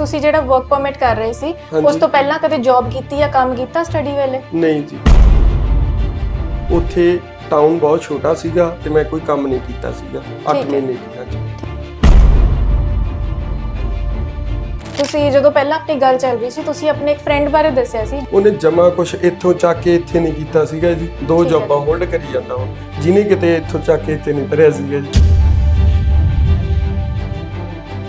ਤੁਸੀਂ ਜਿਹੜਾ work permit ਕਰ ਰਹੇ ਸੀ ਹਾਂਜੀ। ਉਸ ਤੋਂ ਪਹਿਲਾਂ ਕਦੇ ਜੌਬ ਕੀਤੀ ਜਾਂ ਕੰਮ ਕੀਤਾ ਸਟੱਡੀ ਵੇਲੇ? ਨਹੀਂ ਜੀ। ਉੱਥੇ ਟਾਊਨ ਬਹੁਤ ਛੋਟਾ ਸੀਗਾ ਤੇ ਮੈਂ ਕੋਈ ਕੰਮ ਨਹੀਂ ਕੀਤਾ ਸੀਗਾ 8 ਠੀਕ ਹੈ। ਮਹੀਨੇ ਦੀ ਹਾਂਜੀ ਤੁਸੀਂ ਜਦੋਂ ਪਹਿਲਾਂ ਆਪਣੀ ਗੱਲ ਚੱਲ ਰਹੀ ਸੀ ਤੁਸੀਂ ਆਪਣੇ ਇੱਕ ਫਰੈਂਡ ਬਾਰੇ ਦੱਸਿਆ ਸੀ। ਉਹਨੇ ਜਮਾ ਕੁਛ ਇੱਥੋਂ ਚੱਕ ਕੇ ਇੱਥੇ ਨਹੀਂ ਕੀਤਾ ਸੀਗਾ ਜੀ। ਦੋ ਠੀਕ ਹੈ। ਜੌਬਾਂ ਹੋਲਡ ਕਰੀ ਜਾਂਦਾ ਉਹ। ਜਿਹਨੇ ਕਿਤੇ ਇੱਥੋਂ ਚੱਕ ਕੇ ਇੱਥੇ ਨਹੀਂ ਧਰਿਆ ਸੀਗਾ ਜੀ।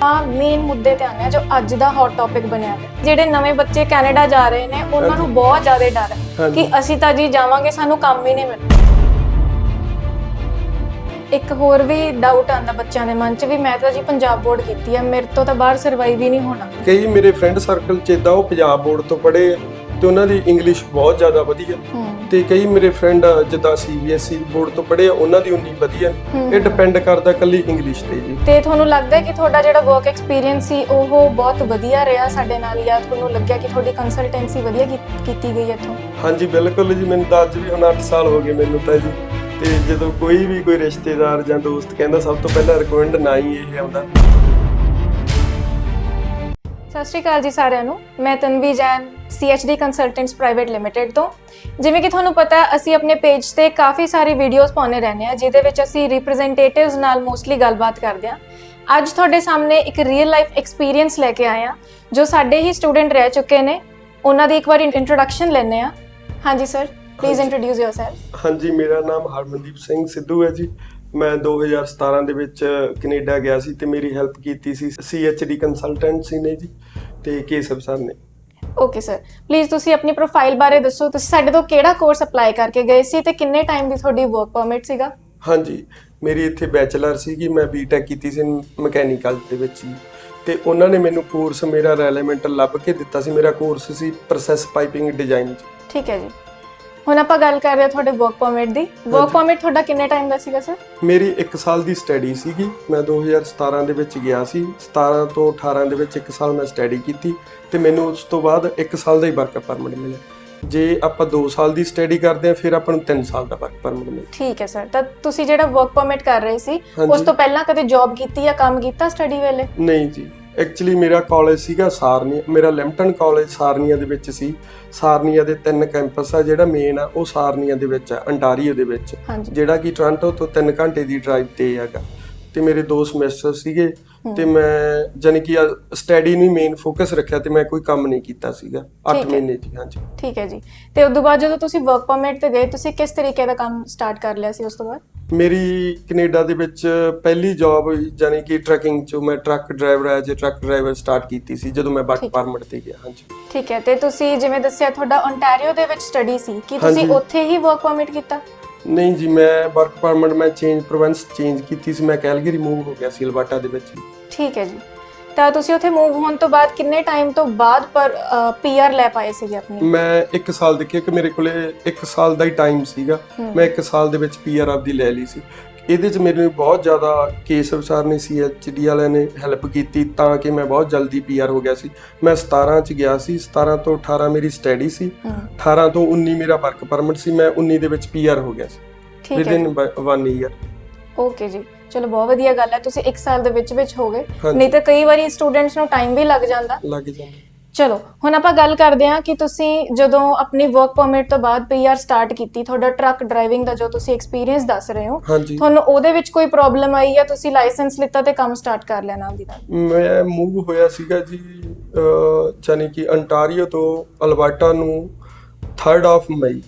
ਆ ਮੇਨ ਮੁੱਦੇ ਤੇ ਆਉਂਦੇ ਆ ਜੋ ਅੱਜ ਦਾ ਹੌਟ ਟਾਪਿਕ ਬਣਿਆ। ਹੈ ਜਿਹੜੇ ਨਵੇਂ ਬੱਚੇ ਕੈਨੇਡਾ ਜਾ ਰਹੇ ਨੇ ਉਹਨਾਂ ਨੂੰ ਬਹੁਤ ਜ਼ਿਆਦਾ ਡਰ ਹੈ। ਕਿ ਅਸੀਂ ਤਾਂ ਜੀ ਜਾਵਾਂਗੇ ਸਾਨੂੰ ਕੰਮ ਹੀ ਨਹੀਂ ਮਿਲਣਾ। ਇੱਕ ਹੋਰ ਵੀ ਡਾਊਟ ਆਉਂਦਾ ਬੱਚਿਆਂ ਦੇ ਮਨ 'ਚ ਵੀ ਮੈਂ ਤਾਂ ਜੀ ਪੰਜਾਬ ਬੋਰਡ ਕੀਤੀ ਹੈ ਮੇਰੇ ਤੋਂ ਤਾਂ ਬਾਹਰ ਸਰਵਾਈਵ ਹੀ ਨਹੀਂ ਹੋਣਾ। ਕਈ ਮੇਰੇ ਫਰੈਂਡ ਸਰਕਲ ਚ ਇਦਾਂ ਉਹ ਪੰਜਾਬ ਬੋਰਡ ਤੋਂ ਪੜ੍ਹੇ ਆ। ਤੇ ਉਹਨਾਂ ਦੀ ਇੰਗਲਿਸ਼ ਬਹੁਤ ਜ਼ਿਆਦਾ ਵਧੀਆ। ਤੇ ਕਈ ਮੇਰੇ ਫਰੈਂਡ ਜਿੱਦਾਂ ਸੀਬੀਐਸਈ ਬੋਰਡ ਤੋਂ ਪੜ੍ਹੇ ਆ ਉਹਨਾਂ ਦੀ ਉਨੀ ਵਧੀਆ। ਇਹ ਡਿਪੈਂਡ ਕਰਦਾ ਕੱਲੀ ਇੰਗਲਿਸ਼ ਤੇ ਜੀ। ਤੇ ਤੁਹਾਨੂੰ ਲੱਗਦਾ ਹੈ ਕਿ ਤੁਹਾਡਾ ਜਿਹੜਾ ਵਰਕ ਐਕਸਪੀਰੀਅੰਸ ਸੀ ਉਹ ਬਹੁਤ ਵਧੀਆ ਰਿਹਾ ਸਾਡੇ ਨਾਲ ਜਾਂ ਤੁਹਾਨੂੰ ਲੱਗਿਆ ਕਿ ਤੁਹਾਡੀ ਕੰਸਲਟੈਂਸੀ ਵਧੀਆ ਕੀਤੀ ਗਈ ਇੱਥੋਂ? ਹਾਂਜੀ ਬਿਲਕੁਲ ਜੀ ਮੈਨੂੰ ਤਾਂ ਅੱਜ ਵੀ ਹੁਣ 8 ਸਾਲ ਹੋ ਗਏ ਮੈਨੂੰ ਤਾਂ ਜੀ। ਤੇ ਜਦੋਂ ਕੋਈ ਵੀ ਕੋਈ ਰਿਸ਼ਤੇਦਾਰ ਜਾਂ ਦੋਸਤ ਕਹਿੰਦਾ ਸਭ ਤੋਂ ਪਹਿਲਾਂ ਰਿਕਮੈਂਡ ਨਾ ਹੀ ਇਹ ਆਉਂਦਾ। ਸਤਿ ਸ਼੍ਰੀ ਅਕਾਲ ਜੀ ਸਾਰਿਆਂ ਨੂੰ। ਮੈਂ Tanvi Jain CHD consultants private limited ਤੋਂ। ਜਿਵੇਂ ਕਿ ਤੁਹਾਨੂੰ ਪਤਾ ਅਸੀਂ ਆਪਣੇ ਪੇਜ ਤੇ ਕਾਫੀ ਸਾਰੀ ਵੀਡੀਓਜ਼ ਪਾਉਨੇ ਰਹਿੰਦੇ ਆ ਜਿਹਦੇ ਵਿੱਚ ਅਸੀਂ ਰਿਪਰੈਜ਼ੈਂਟੇਟਿਵਸ ਨਾਲ ਮੋਸਟਲੀ ਗੱਲਬਾਤ ਕਰਦੇ ਆ ਅੱਜ ਤੁਹਾਡੇ ਸਾਹਮਣੇ ਇੱਕ ਰੀਅਲ ਲਾਈਫ ਐਕਸਪੀਰੀਅੰਸ ਲੈ ਕੇ ਆਏ ਆ ਜੋ ਸਾਡੇ ਹੀ ਸਟੂਡੈਂਟ ਰਹਿ ਚੁੱਕੇ ਨੇ। ਉਹਨਾਂ ਦੀ ਇੱਕ ਵਾਰ ਇੰਟਰੋਡਕਸ਼ਨ ਲੈਣੇ ਆ ਹਾਂਜੀ ਸਰ ਪਲੀਜ਼। ਇੰਟਰੋਡਿਊਸ ਯੋਰਸੈਲਫ ਹਾਂਜੀ ਮੇਰਾ ਨਾਮ ਹਰਮਨਦੀਪ ਸਿੰਘ ਸਿੱਧੂ ਹੈ ਜੀ। ਮੈਂ 2017 ਦੇ ਵਿੱਚ ਕੈਨੇਡਾ ਗਿਆ ਸੀ ਤੇ ਮੇਰੀ ਹੈਲਪ ਕੀਤੀ ਸੀ CHD ਕੰਸਲਟੈਂਟਸੀ ਨੇ ਜੀ ਤੇ ਕੇਸਵ ਸਰ ਨੇ। ਓਕੇ ਸਰ ਪਲੀਜ਼ ਤੁਸੀਂ ਆਪਣੀ ਪ੍ਰੋਫਾਈਲ ਬਾਰੇ ਦੱਸੋ। ਤੁਸੀਂ ਸਾਡੇ ਤੋਂ ਕਿਹੜਾ ਕੋਰਸ ਅਪਲਾਈ ਕਰਕੇ ਗਏ ਸੀ ਤੇ ਕਿੰਨੇ ਟਾਈਮ ਦੀ ਤੁਹਾਡੀ ਵਰਕ ਪਰਮਿਟ ਸੀਗਾ? ਹਾਂਜੀ ਮੇਰੀ ਇੱਥੇ ਬੈਚਲਰ ਸੀਗੀ ਮੈਂ ਬੀਟੈਕ ਕੀਤੀ ਸੀ ਮਕੈਨੀਕਲ ਦੇ ਵਿੱਚ ਜੀ। ਤੇ ਉਹਨਾਂ ਨੇ ਮੈਨੂੰ ਕੋਰਸ ਮੇਰਾ ਰੈਲੇਵੈਂਟ ਲੱਭ ਕੇ ਦਿੱਤਾ ਸੀ। ਮੇਰਾ ਕੋਰਸ ਸੀ ਪ੍ਰੋਸੈਸ ਪਾਈਪਿੰਗ ਡਿਜ਼ਾਈਨ ਠੀਕ ਹੈ ਜੀ। ਹੁਣ ਆਪਾਂ ਗੱਲ ਕਰ ਰਹੇ ਹਾਂ ਤੁਹਾਡੇ ਵਰਕ ਪਰਮਿਟ ਦੀ। ਵਰਕ। ਪਰਮਿਟ ਤੁਹਾਡਾ ਕਿੰਨੇ ਟਾਈਮ ਦਾ ਸੀਗਾ ਸਰ ਮੇਰੀ 1 ਸਾਲ ਦੀ ਸਟੱਡੀ ਸੀਗੀ। ਮੈਂ 2017 ਦੇ ਵਿੱਚ ਗਿਆ ਸੀ। 17 ਤੋਂ 18 ਦੇ ਵਿੱਚ 1 ਸਾਲ ਮੈਂ ਸਟੱਡੀ ਕੀਤੀ ਤੇ ਮੈਨੂੰ ਉਸ ਤੋਂ ਬਾਅਦ 1 ਸਾਲ ਦਾ ਹੀ ਵਰਕ ਪਰਮਿਟ ਮਿਲਿਆ। ਜੇ ਆਪਾਂ 2 ਸਾਲ ਦੀ ਸਟੱਡੀ ਕਰਦੇ ਆ ਫਿਰ ਆਪਾਂ ਨੂੰ 3 ਸਾਲ ਦਾ ਵਰਕ ਪਰਮਿਟ ਮਿਲਦਾ ਠੀਕ ਹੈ ਸਰ ਤਾਂ ਤੁਸੀਂ ਜਿਹੜਾ ਵਰਕ ਪਰਮਿਟ ਕਰ ਰਹੇ ਸੀ। ਉਸ ਤੋਂ ਪਹਿਲਾਂ ਕਦੇ ਜੌਬ ਕੀਤੀ ਜਾਂ ਕੰਮ ਕੀਤਾ ਸਟੱਡੀ ਵੇਲੇ? ਨਹੀਂ ਜੀ। ਐਕਚੁਅਲੀ ਮੇਰਾ ਕਾਲਜ ਸੀਗਾ ਸਾਰਨੀ ਮੇਰਾ ਲੈਂਪਟਨ ਕਾਲਜ ਸਾਰਨੀਆ ਦੇ ਵਿੱਚ ਸੀ। ਸਾਰਨੀਆ ਦੇ ਤਿੰਨ ਕੈਂਪਸ ਆ ਜਿਹੜਾ ਮੇਨ ਆ ਉਹ ਸਾਰਨੀਆ ਦੇ ਵਿੱਚ ਆ ਅੰਟਾਰੀਓ ਦੇ ਵਿੱਚ। ਜਿਹੜਾ ਕਿ ਟੋਰਾਂਟੋ ਤੋਂ 3 ਘੰਟੇ ਦੀ ਡਰਾਈਵ ਤੇ ਹੈਗਾ। ਤੇ ਮੇਰੇ ਦੋ ਸਮੈਸਟਰ ਸੀਗੇ ਤੇ ਮੈਂ ਜਾਨੀ ਕਿ ਸਟੱਡੀ ਨੂੰ ਮੇਨ ਫੋਕਸ ਰੱਖਿਆ ਤੇ ਮੈਂ ਕੋਈ ਕੰਮ ਨਹੀਂ ਕੀਤਾ ਸੀਗਾ 8 ਠੀਕ ਹੈ। ਮਹੀਨੇ ਜੀ ਹਾਂਜੀ ਠੀਕ ਹੈ ਜੀ ਤੇ ਉਸ ਤੋਂ ਬਾਅਦ ਜਦੋਂ ਤੁਸੀਂ ਵਰਕ ਪਰਮਿਟ ਤੇ ਗਏ ਤੁਸੀਂ ਕਿਸ ਤਰੀਕੇ ਦਾ ਕੰਮ ਸਟਾਰਟ ਕਰ ਲਿਆ ਸੀ ਉਸ ਤੋਂ ਬਾਅਦ ਮੇਰੀ ਕੈਨੇਡਾ ਦੇ ਵਿੱਚ ਪਹਿਲੀ ਜੌਬ ਜਾਨੀ ਕਿ ਟਰੱਕਿੰਗ ਚ ਮੈਂ truck driver as a truck driver start ਕੀਤੀ ਸੀ ਜਦੋਂ ਮੈਂ ਵਰਕ। ਪਰਮਿਟ ਤੇ ਗਿਆ ਹਾਂਜੀ ਠੀਕ ਹੈ ਤੇ ਤੁਸੀਂ ਜਿਵੇਂ ਦੱਸਿਆ ਤੁਹਾਡਾ ਓਨਟਾਰੀਓ ਦੇ ਵਿੱਚ ਸਟੱਡੀ ਸੀ ਕੀ ਤੁਸੀਂ। ਉੱਥੇ ਹੀ ਵਰਕ ਪਰਮਿਟ ਕੀਤਾ ਨਹੀਂ ਜੀ ਮੈਂ ਵਰਕ ਪਰਮਿਟ ਮੈਂ ਚੇਂਜ ਪ੍ਰੋਵਿੰਸ ਚੇਂਜ ਕੀਤੀ ਸੀ ਮੈਂ ਕੈਲਗਰੀ ਮੂਵ ਹੋ ਗਿਆ ਸੀ ਅਲਬਰਟਾ ਦੇ ਵਿੱਚ। ਠੀਕ ਹੈ ਜੀ। ਤਾਂ ਤੁਸੀਂ ਉੱਥੇ ਮੂਵ ਹੋਣ ਤੋਂ ਬਾਅਦ ਕਿੰਨੇ ਟਾਈਮ ਤੋਂ ਬਾਅਦ ਪਰ ਪੀਆਰ ਲੈ ਪਾਏ ਸੀਗੇ ਆਪਣੀ? ਮੈਂ 1 ਸਾਲ ਦੇਖਿਆ ਕਿ ਮੇਰੇ ਕੋਲੇ 1 ਸਾਲ ਦਾ ਹੀ ਟਾਈਮ ਸੀਗਾ। ਮੈਂ 1 ਸਾਲ ਦੇ ਵਿੱਚ ਪੀਆਰ ਆਪਦੀ ਲੈ ਲਈ ਸੀ। ਇਹਦੇ 'ਚ ਮੈਨੂੰ ਬਹੁਤ ਜ਼ਿਆਦਾ ਕੇਸਵ ਸਰ ਨੇ ਸੀਐਚਡੀ ਵਾਲਿਆਂ ਨੇ ਹੈਲਪ ਕੀਤੀ ਤਾਂ ਕਿ ਮੈਂ ਬਹੁਤ ਜਲਦੀ ਪੀਆਰ ਹੋ ਗਿਆ ਸੀ। ਮੈਂ 17 'ਚ ਗਿਆ ਸੀ 17 ਤੋਂ 18 ਮੇਰੀ ਸਟੱਡੀ ਸੀ ਹਮ, 18 ਤੋਂ 19 ਮੇਰਾ ਵਰਕ ਪਰਮਿਟ ਸੀ ਮੈਂ 19 ਦੇ ਵਿੱਚ ਪੀਆਰ ਹੋ ਗਿਆ ਸੀ। ਵਿਦਿਨ 1 ਈਅਰ ਓਕੇ ਜੀ। ਚਲੋ ਬਹੁਤ ਵਧੀਆ ਗੱਲ ਹੈ। ਤੁਸੀਂ 1 ਸਾਲ ਦੇ ਵਿੱਚ ਵਿੱਚ ਹੋ ਗਏ। ਨਹੀਂ ਤਾਂ ਕਈ ਵਾਰੀ ਸਟੂਡੈਂਟਸ ਨੂੰ ਟਾਈਮ ਵੀ ਲੱਗ ਜਾਂਦਾ। ਲੱਗ ਜਾਂਦਾ। ਚਲੋ ਹੁਣ ਆਪਾਂ ਗੱਲ ਕਰਦੇ ਹਾਂ ਕਿ ਤੁਸੀਂ ਜਦੋਂ ਆਪਣੀ ਵਰਕ ਪਰਮਿਟ ਤੋਂ ਬਾਅਦ ਪੀਆਰ ਸਟਾਰਟ ਕੀਤੀ ਤੁਹਾਡਾ ਟਰੱਕ ਡਰਾਈਵਿੰਗ ਦਾ ਜੋ ਤੁਸੀਂ ਐਕਸਪੀਰੀਅੰਸ ਦੱਸ ਰਹੇ ਹੋ ਹਾਂਜੀ। ਤੁਹਾਨੂੰ ਉਹਦੇ ਵਿੱਚ ਕੋਈ ਪ੍ਰੋਬਲਮ ਆਈ ਜਾਂ ਤੁਸੀਂ ਲਾਇਸੈਂਸ ਲਿੱਤਾ ਤੇ ਕੰਮ ਸਟਾਰਟ ਕਰ ਲਿਆ ਨਾਲ ਦੀ ਨਾਲ? ਮੈਂ ਮੂਵ ਹੋਇਆ ਸੀਗਾ ਜੀ ਜਾਣੀ ਕਿ ਅੰਟਾਰੀਓ ਤੋਂ ਅਲਬਰਟਾ ਨੂੰ 3rd of may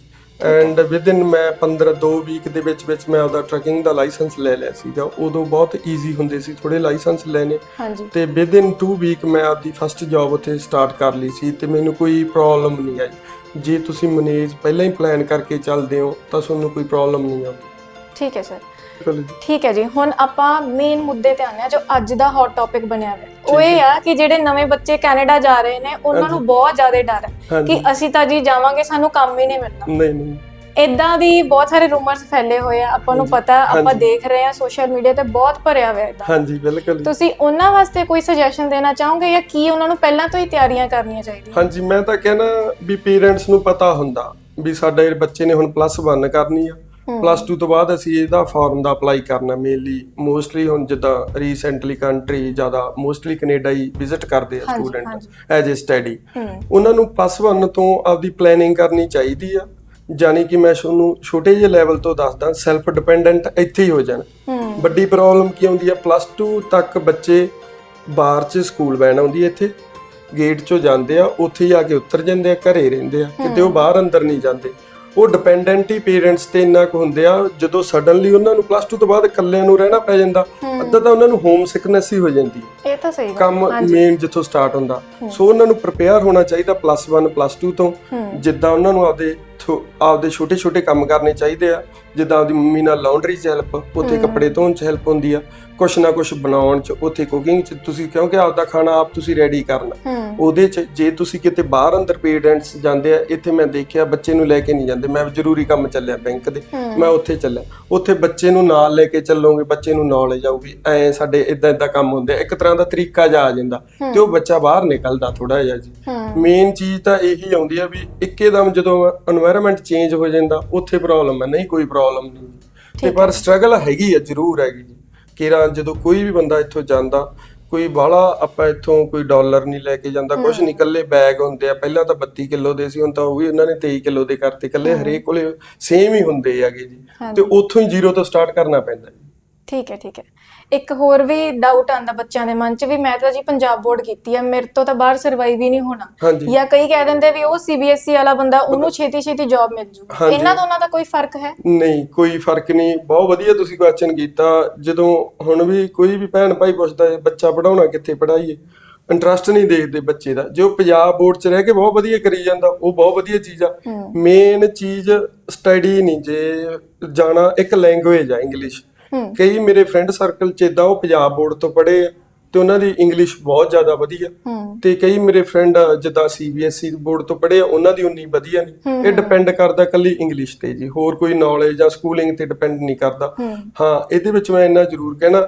and within ਮੈਂ 15 2 ਵੀਕ ਦੇ ਵਿੱਚ ਵਿੱਚ ਮੈਂ ਉਹਦਾ ਟਰੱਕਿੰਗ ਦਾ ਲਾਇਸੈਂਸ ਲੈ ਲਿਆ ਸੀਗਾ। ਉਦੋਂ ਬਹੁਤ ਈਜ਼ੀ ਹੁੰਦੇ ਸੀ ਥੋੜੇ ਲਾਇਸੈਂਸ ਲੈਣੇ ਹਾਂਜੀ। ਤੇ ਵਿਦਿਨ 2 ਵੀਕ ਮੈਂ ਆਪਦੀ ਫਸਟ ਜੌਬ ਉੱਥੇ ਸਟਾਰਟ ਕਰ ਲਈ ਸੀ ਤੇ ਮੈਨੂੰ ਕੋਈ ਪ੍ਰੋਬਲਮ ਨਹੀਂ ਆਈ। ਜੇ ਤੁਸੀਂ ਮੈਨੇਜ ਪਹਿਲਾਂ ਹੀ ਪਲਾਨ ਕਰਕੇ ਚੱਲਦੇ ਹੋ ਤਾਂ ਤੁਹਾਨੂੰ ਕੋਈ ਪ੍ਰੋਬਲਮ ਨਹੀਂ ਆਉਂਦੀ। ਠੀਕ ਹੈ ਸਰ ਜੀ। ਠੀਕ ਹੈ ਜੀ ਹੁਣ ਆਪਾਂ ਮੇਨ ਮੁੱਦੇ ਤੇ ਆਉਂਦੇ ਹਾਂ ਜੋ ਅੱਜ ਦਾ ਹੌਟ ਟਾਪਿਕ ਬਣਿਆ ਹੋਇਆ ਹੈ। ਉਹ ਇਹ ਆ ਕਿ ਜਿਹੜੇ ਨਵੇਂ ਬੱਚੇ ਕੈਨੇਡਾ ਜਾ ਰਹੇ ਨੇ ਉਹਨਾਂ ਨੂੰ। ਬਹੁਤ ਜ਼ਿਆਦਾ ਡਰ ਹੈ ਹਾਂਜੀ ਕਿ ਅਸੀਂ ਤਾਂ ਜੀ ਜਾਵਾਂਗੇ ਸਾਨੂੰ ਕੰਮ ਹੀ ਨਹੀਂ ਮਿਲਣਾ ਨਹੀਂ ਨਹੀਂ ਇਦਾਂ ਦੀ ਬਹੁਤ ਸਾਰੇ ਰੂਮਰਸ ਫੈਲੇ ਹੋਏ ਆ ਆਪਾਂ ਨੂੰ। ਪਤਾ ਆਪਾਂ ਹਾਂਜੀ। ਦੇਖ ਰਹੇ ਹਾਂ ਸੋਸ਼ਲ ਮੀਡੀਆ ਤੇ ਬਹੁਤ ਭਰਿਆ ਹੋਇਆ ਇਦਾਂ ਹਾਂਜੀ ਬਿਲਕੁਲ ਜੀ। ਤੁਸੀਂ ਉਹਨਾਂ ਵਾਸਤੇ ਕੋਈ ਸੁਜੈਸ਼ਨ ਦੇਣਾ ਚਾਹੋਗੇ ਜਾਂ ਕੀ ਉਹਨਾਂ ਨੂੰ ਪਹਿਲਾਂ ਤੋਂ ਹੀ ਤਿਆਰੀਆਂ ਕਰਨੀਆਂ ਚਾਹੀਦੀਆਂ ਹਾਂਜੀ ਮੈਂ ਤਾਂ ਕਹਿੰਦਾ ਵੀ ਪੇਰੈਂਟਸ ਨੂੰ ਪਤਾ ਹੁੰਦਾ ਵੀ ਸਾਡੇ ਬੱਚੇ ਨੇ ਹੁਣ ਪਲੱਸ 1 ਕਰਨੀ ਆ ਪਲੱਸ 2 ਤੋਂ ਬਾਅਦ ਅਸੀਂ ਇਹਦਾ ਫਾਰਮ ਦਾ ਅਪਲਾਈ ਕਰਨਾ ਮੇਨਲੀ ਮੋਸਟਲੀ ਹੁਣ ਜਿੱਦਾਂ ਰੀਸੈਂਟਲੀ ਕੰਟਰੀ ਜ਼ਿਆਦਾ ਮੋਸਟਲੀ ਕੈਨੇਡਾ ਹੀ ਵਿਜ਼ਿਟ ਕਰਦੇ ਆ ਸਟੂਡੈਂਟ। ਐਜ਼ ਅ ਸਟੱਡੀ ਉਹਨਾਂ ਨੂੰ ਪਲੱਸ 1 ਤੋਂ ਆਪਦੀ ਪਲੈਨਿੰਗ ਕਰਨੀ ਚਾਹੀਦੀ ਆ ਜਾਨੀ ਕਿ ਮੈਂ ਤੁਹਾਨੂੰ ਛੋਟੇ ਜਿਹੇ ਲੈਵਲ ਤੋਂ ਦੱਸਦਾ ਸੈਲਫ ਡਿਪੈਂਡੈਂਟ ਇੱਥੇ ਹੀ ਹੋ ਜਾਣ। ਵੱਡੀ ਪ੍ਰੋਬਲਮ ਕੀ ਆਉਂਦੀ ਆ ਪਲੱਸ 2 ਤੱਕ ਬੱਚੇ ਬਾਹਰ 'ਚ ਸਕੂਲ ਵੈਨ ਆਉਂਦੀ ਇੱਥੇ ਗੇਟ 'ਚੋਂ ਜਾਂਦੇ ਆ ਉੱਥੇ ਹੀ ਆ ਕੇ ਉਤਰ ਜਾਂਦੇ ਆ ਘਰੇ ਰਹਿੰਦੇ ਆ ਕਿਤੇ ਉਹ ਬਾਹਰ ਅੰਦਰ ਨਹੀਂ ਜਾਂਦੇ। ਉਹ ਡਿਪੈਂਡੈਂਟ ਹੀ ਪੇਰੈਂਟਸ ਤੇ ਇੰਨਾ ਕੁ ਹੁੰਦੇ ਆ ਜਦੋਂ ਸਡਨਲੀ ਉਹਨਾਂ ਨੂੰ ਪਲੱਸ 2 ਤੋਂ ਬਾਅਦ ਇਕੱਲਿਆਂ ਨੂੰ ਰਹਿਣਾ ਪੈ ਜਾਂਦਾ ਅੱਧਾ ਤਾਂ ਉਹਨਾਂ ਨੂੰ ਹੋਮ ਸਿਕਨੈਸ ਹੀ ਹੋ ਜਾਂਦੀ ਹੈ। ਇਹ ਤਾਂ ਸਹੀ ਗੱਲ ਕੰਮ ਮੇਨ ਜਿੱਥੋਂ ਸਟਾਰਟ ਹੁੰਦਾ। ਸੋ ਉਹਨਾਂ ਨੂੰ ਪ੍ਰਿਪੇਅਰ ਹੋਣਾ ਚਾਹੀਦਾ ਪਲੱਸ 1 ਪਲੱਸ 2 ਤੋਂ ਜਿੱਦਾਂ ਉਹਨਾਂ ਨੂੰ ਆਪਦੇ ਆਪਦੇ ਛੋਟੇ ਛੋਟੇ ਕੰਮ ਕਰਨੇ ਚਾਹੀਦੇ ਆ। ਜਿੱਦਾਂ ਉਹਦੀ ਮੰਮੀ ਨਾਲ ਲੌਂਡਰੀ 'ਚ ਹੈਲਪ ਉੱਥੇ ਕੱਪੜੇ ਧੋਣ 'ਚ ਹੈਲਪ ਹੁੰਦੀ ਆ ਕੁਛ ਨਾ ਕੁਛ ਬਣਾਉਣ 'ਚ ਉੱਥੇ ਕੁਕਿੰਗ 'ਚ ਤੁਸੀਂ ਕਿਉਂਕਿ ਆਪਦਾ ਖਾਣਾ ਆਪ ਤੁਸੀਂ ਰੈਡੀ ਕਰਨਾ। ਉਹਦੇ 'ਚ ਜੇ ਤੁਸੀਂ ਕਿਤੇ ਬਾਹਰ ਅੰਦਰ ਪੇਰੈਂਟਸ ਜਾਂਦੇ ਆ ਇੱਥੇ ਮੈਂ ਦੇਖਿਆ ਬੱਚੇ ਨੂੰ ਲੈ ਕੇ ਨਹੀਂ ਜਾਂਦੇ ਮੈਂ ਜ਼ਰੂਰੀ ਕੰਮ ਚੱਲਿਆ ਬੈਂਕ ਦੇ ਮੈਂ ਉੱਥੇ ਚੱਲਿਆ। ਉੱਥੇ ਬੱਚੇ ਨੂੰ ਨਾਲ ਲੈ ਕੇ ਚੱਲੋਗੇ ਬੱਚੇ ਨੂੰ ਨੌਲੇਜ ਆਊਗੀ ਐ ਸਾਡੇ ਇਦਾਂ ਇਦਾਂ ਕੰਮ ਹੁੰਦੇ ਇੱਕ ਤਰ੍ਹਾਂ ਦਾ ਤਰੀਕਾ ਜਾ ਆ ਜਾਂਦਾ ਤੇ ਉਹ ਬੱਚਾ ਬਾਹਰ ਨਿਕਲਦਾ ਥੋੜਾ ਜਿਹਾ ਜੀ। ਮੇਨ ਚੀਜ਼ ਤਾਂ ਇਹੀ ਆਉਂਦੀ ਆ ਵੀ ਇੱਕੇ ਦਮ ਜਦੋਂ এনवायरमेंट ਚੇਂਜ ਹੋ ਜਾਂਦਾ ਉੱਥੇ ਪ੍ਰੋਬਲਮ ਹੈ ਨਹੀਂ ਕੋਈ ਪ੍ਰੋਬਲਮ ਨਹੀਂ ਤੇ ਪਰ ਸਟਰਗਲ ਹੈਗੀ ਆ ਜ਼ਰੂਰ ਹੈਗੀ ਜੀ। ਕਿਰਾ ਜਦੋਂ ਕੋਈ ਵੀ ਬੰਦਾ ਇੱਥੋਂ ਜਾਂਦਾ ਕੋਈ ਬਾਹਲਾ ਆਪਾਂ ਇੱਥੋਂ ਕੋਈ ਡਾਲਰ ਨਹੀਂ ਲੈ ਕੇ ਜਾਂਦਾ ਕੁਝ ਨਹੀਂ ਇਕੱਲੇ ਬੈਗ ਹੁੰਦੇ ਆ। ਪਹਿਲਾਂ ਤਾਂ 32 ਕਿਲੋ ਦੇ ਸੀ ਹੁਣ ਤਾਂ ਉਹ ਵੀ ਉਹਨਾਂ ਨੇ 23 ਕਿਲੋ ਦੇ ਕਰਤੇ। ਇਕੱਲੇ ਹਰੇਕ ਕੋਲੇ ਸੇਮ ਹੀ ਹੁੰਦੇ ਹੈਗੇ ਜੀ। ਤੇ ਉੱਥੋਂ ਹੀ ਜ਼ੀਰੋ ਤੋਂ ਸਟਾਰਟ ਕਰਨਾ ਪੈਂਦਾ ਜੀ। ਠੀਕ ਹੈ ਠੀਕ ਹੈ। ਇੱਕ ਹੋਰ ਵੀ ਡਾਊਟ ਆਂਦਾ ਬੱਚਿਆਂ ਦੇ ਮਨ 'ਚ ਵੀ ਮੈਂ ਤਾਂ ਜੀ ਪੰਜਾਬ ਬੋਰਡ ਕੀਤੀ ਹੈ ਮੇਰੇ ਤੋਂ ਤਾਂ ਬਾਹਰ ਸਰਵਾਈਵ ਹੀ ਨਹੀਂ ਹੋਣਾ। ਹਾਂਜੀ। ਜਾਂ ਕਈ ਕਹਿ ਦਿੰਦੇ ਵੀ ਉਹ ਸੀਬੀਐਸਈ E ਵਾਲਾ ਬੰਦਾ ਉਹਨੂੰ ਛੇਤੀ ਛੇਤੀ ਜੌਬ ਮਿਲ ਜੂ। ਹਾਂਜੀ। ਇਹਨਾਂ ਦੋਨਾਂ ਦਾ ਕੋਈ ਫ਼ਰਕ ਹੈ? ਨਹੀਂ ਕੋਈ ਫ਼ਰਕ ਨਹੀਂ। ਬਹੁਤ ਵਧੀਆ ਤੁਸੀਂ ਕੁਐਸਚਨ ਕੀਤਾ। ਜਦੋਂ ਹੁਣ ਵੀ ਕੋਈ ਵੀ ਭੈਣ ਭਾਈ ਪੁੱਛਦਾ ਹੈ ਬੱਚਾ ਪੜਾਉਣਾ ਕਿੱਥੇ ਪੜਾਈਏ ਇੰਟਰਸਟ ਨਹੀਂ ਦੇਖਦੇ ਬੱਚੇ ਦਾ। ਜੋ ਪੰਜਾਬ ਬੋਰਡ 'ਚ ਰਹਿ ਕੇ ਬਹੁਤ ਵਧੀਆ ਕਰੀ ਜਾਂਦਾ ਉਹ ਬਹੁਤ ਵਧੀਆ ਚੀਜ਼ ਆ। ਮੇਨ ਚੀਜ਼ ਸਟੱਡੀ ਨਹੀਂ ਜੇ ਜਾਣਾ ਇੱਕ ਲੈਂਗੁਏਜ ਆ ਇੰਗਲਿਸ਼ ਕਈ ਮੇਰੇ ਫਰੈਂਡ ਸਰਕਲ 'ਚ ਇਦਾਂ ਉਹ ਪੰਜਾਬ ਬੋਰਡ ਤੋਂ ਪੜ੍ਹੇ ਆ ਤੇ ਉਹਨਾਂ ਦੀ ਇੰਗਲਿਸ਼ ਬਹੁਤ ਜ਼ਿਆਦਾ ਵਧੀਆ। ਤੇ ਕਈ ਮੇਰੇ ਫਰੈਂਡ ਜਿੱਦਾਂ ਸੀਬੀਐਸਈ ਬੋਰਡ ਤੋਂ ਪੜ੍ਹੇ ਆ ਉਹਨਾਂ ਦੀ ਉਨੀ ਵਧੀਆ ਨਹੀਂ ਇਹ ਡਿਪੈਂਡ ਕਰਦਾ ਕੱਲੀ ਇੰਗਲਿਸ਼ ਤੇ ਜੀ ਹੋਰ ਕੋਈ ਨੌਲੇਜ ਜਾਂ ਸਕੂਲਿੰਗ ਤੇ ਡਿਪੈਂਡ ਨਹੀਂ ਕਰਦਾ। ਹਾਂ। ਇਹਦੇ ਵਿੱਚ ਮੈਂ ਇੰਨਾ ਜ਼ਰੂਰ ਕਹਿਣਾ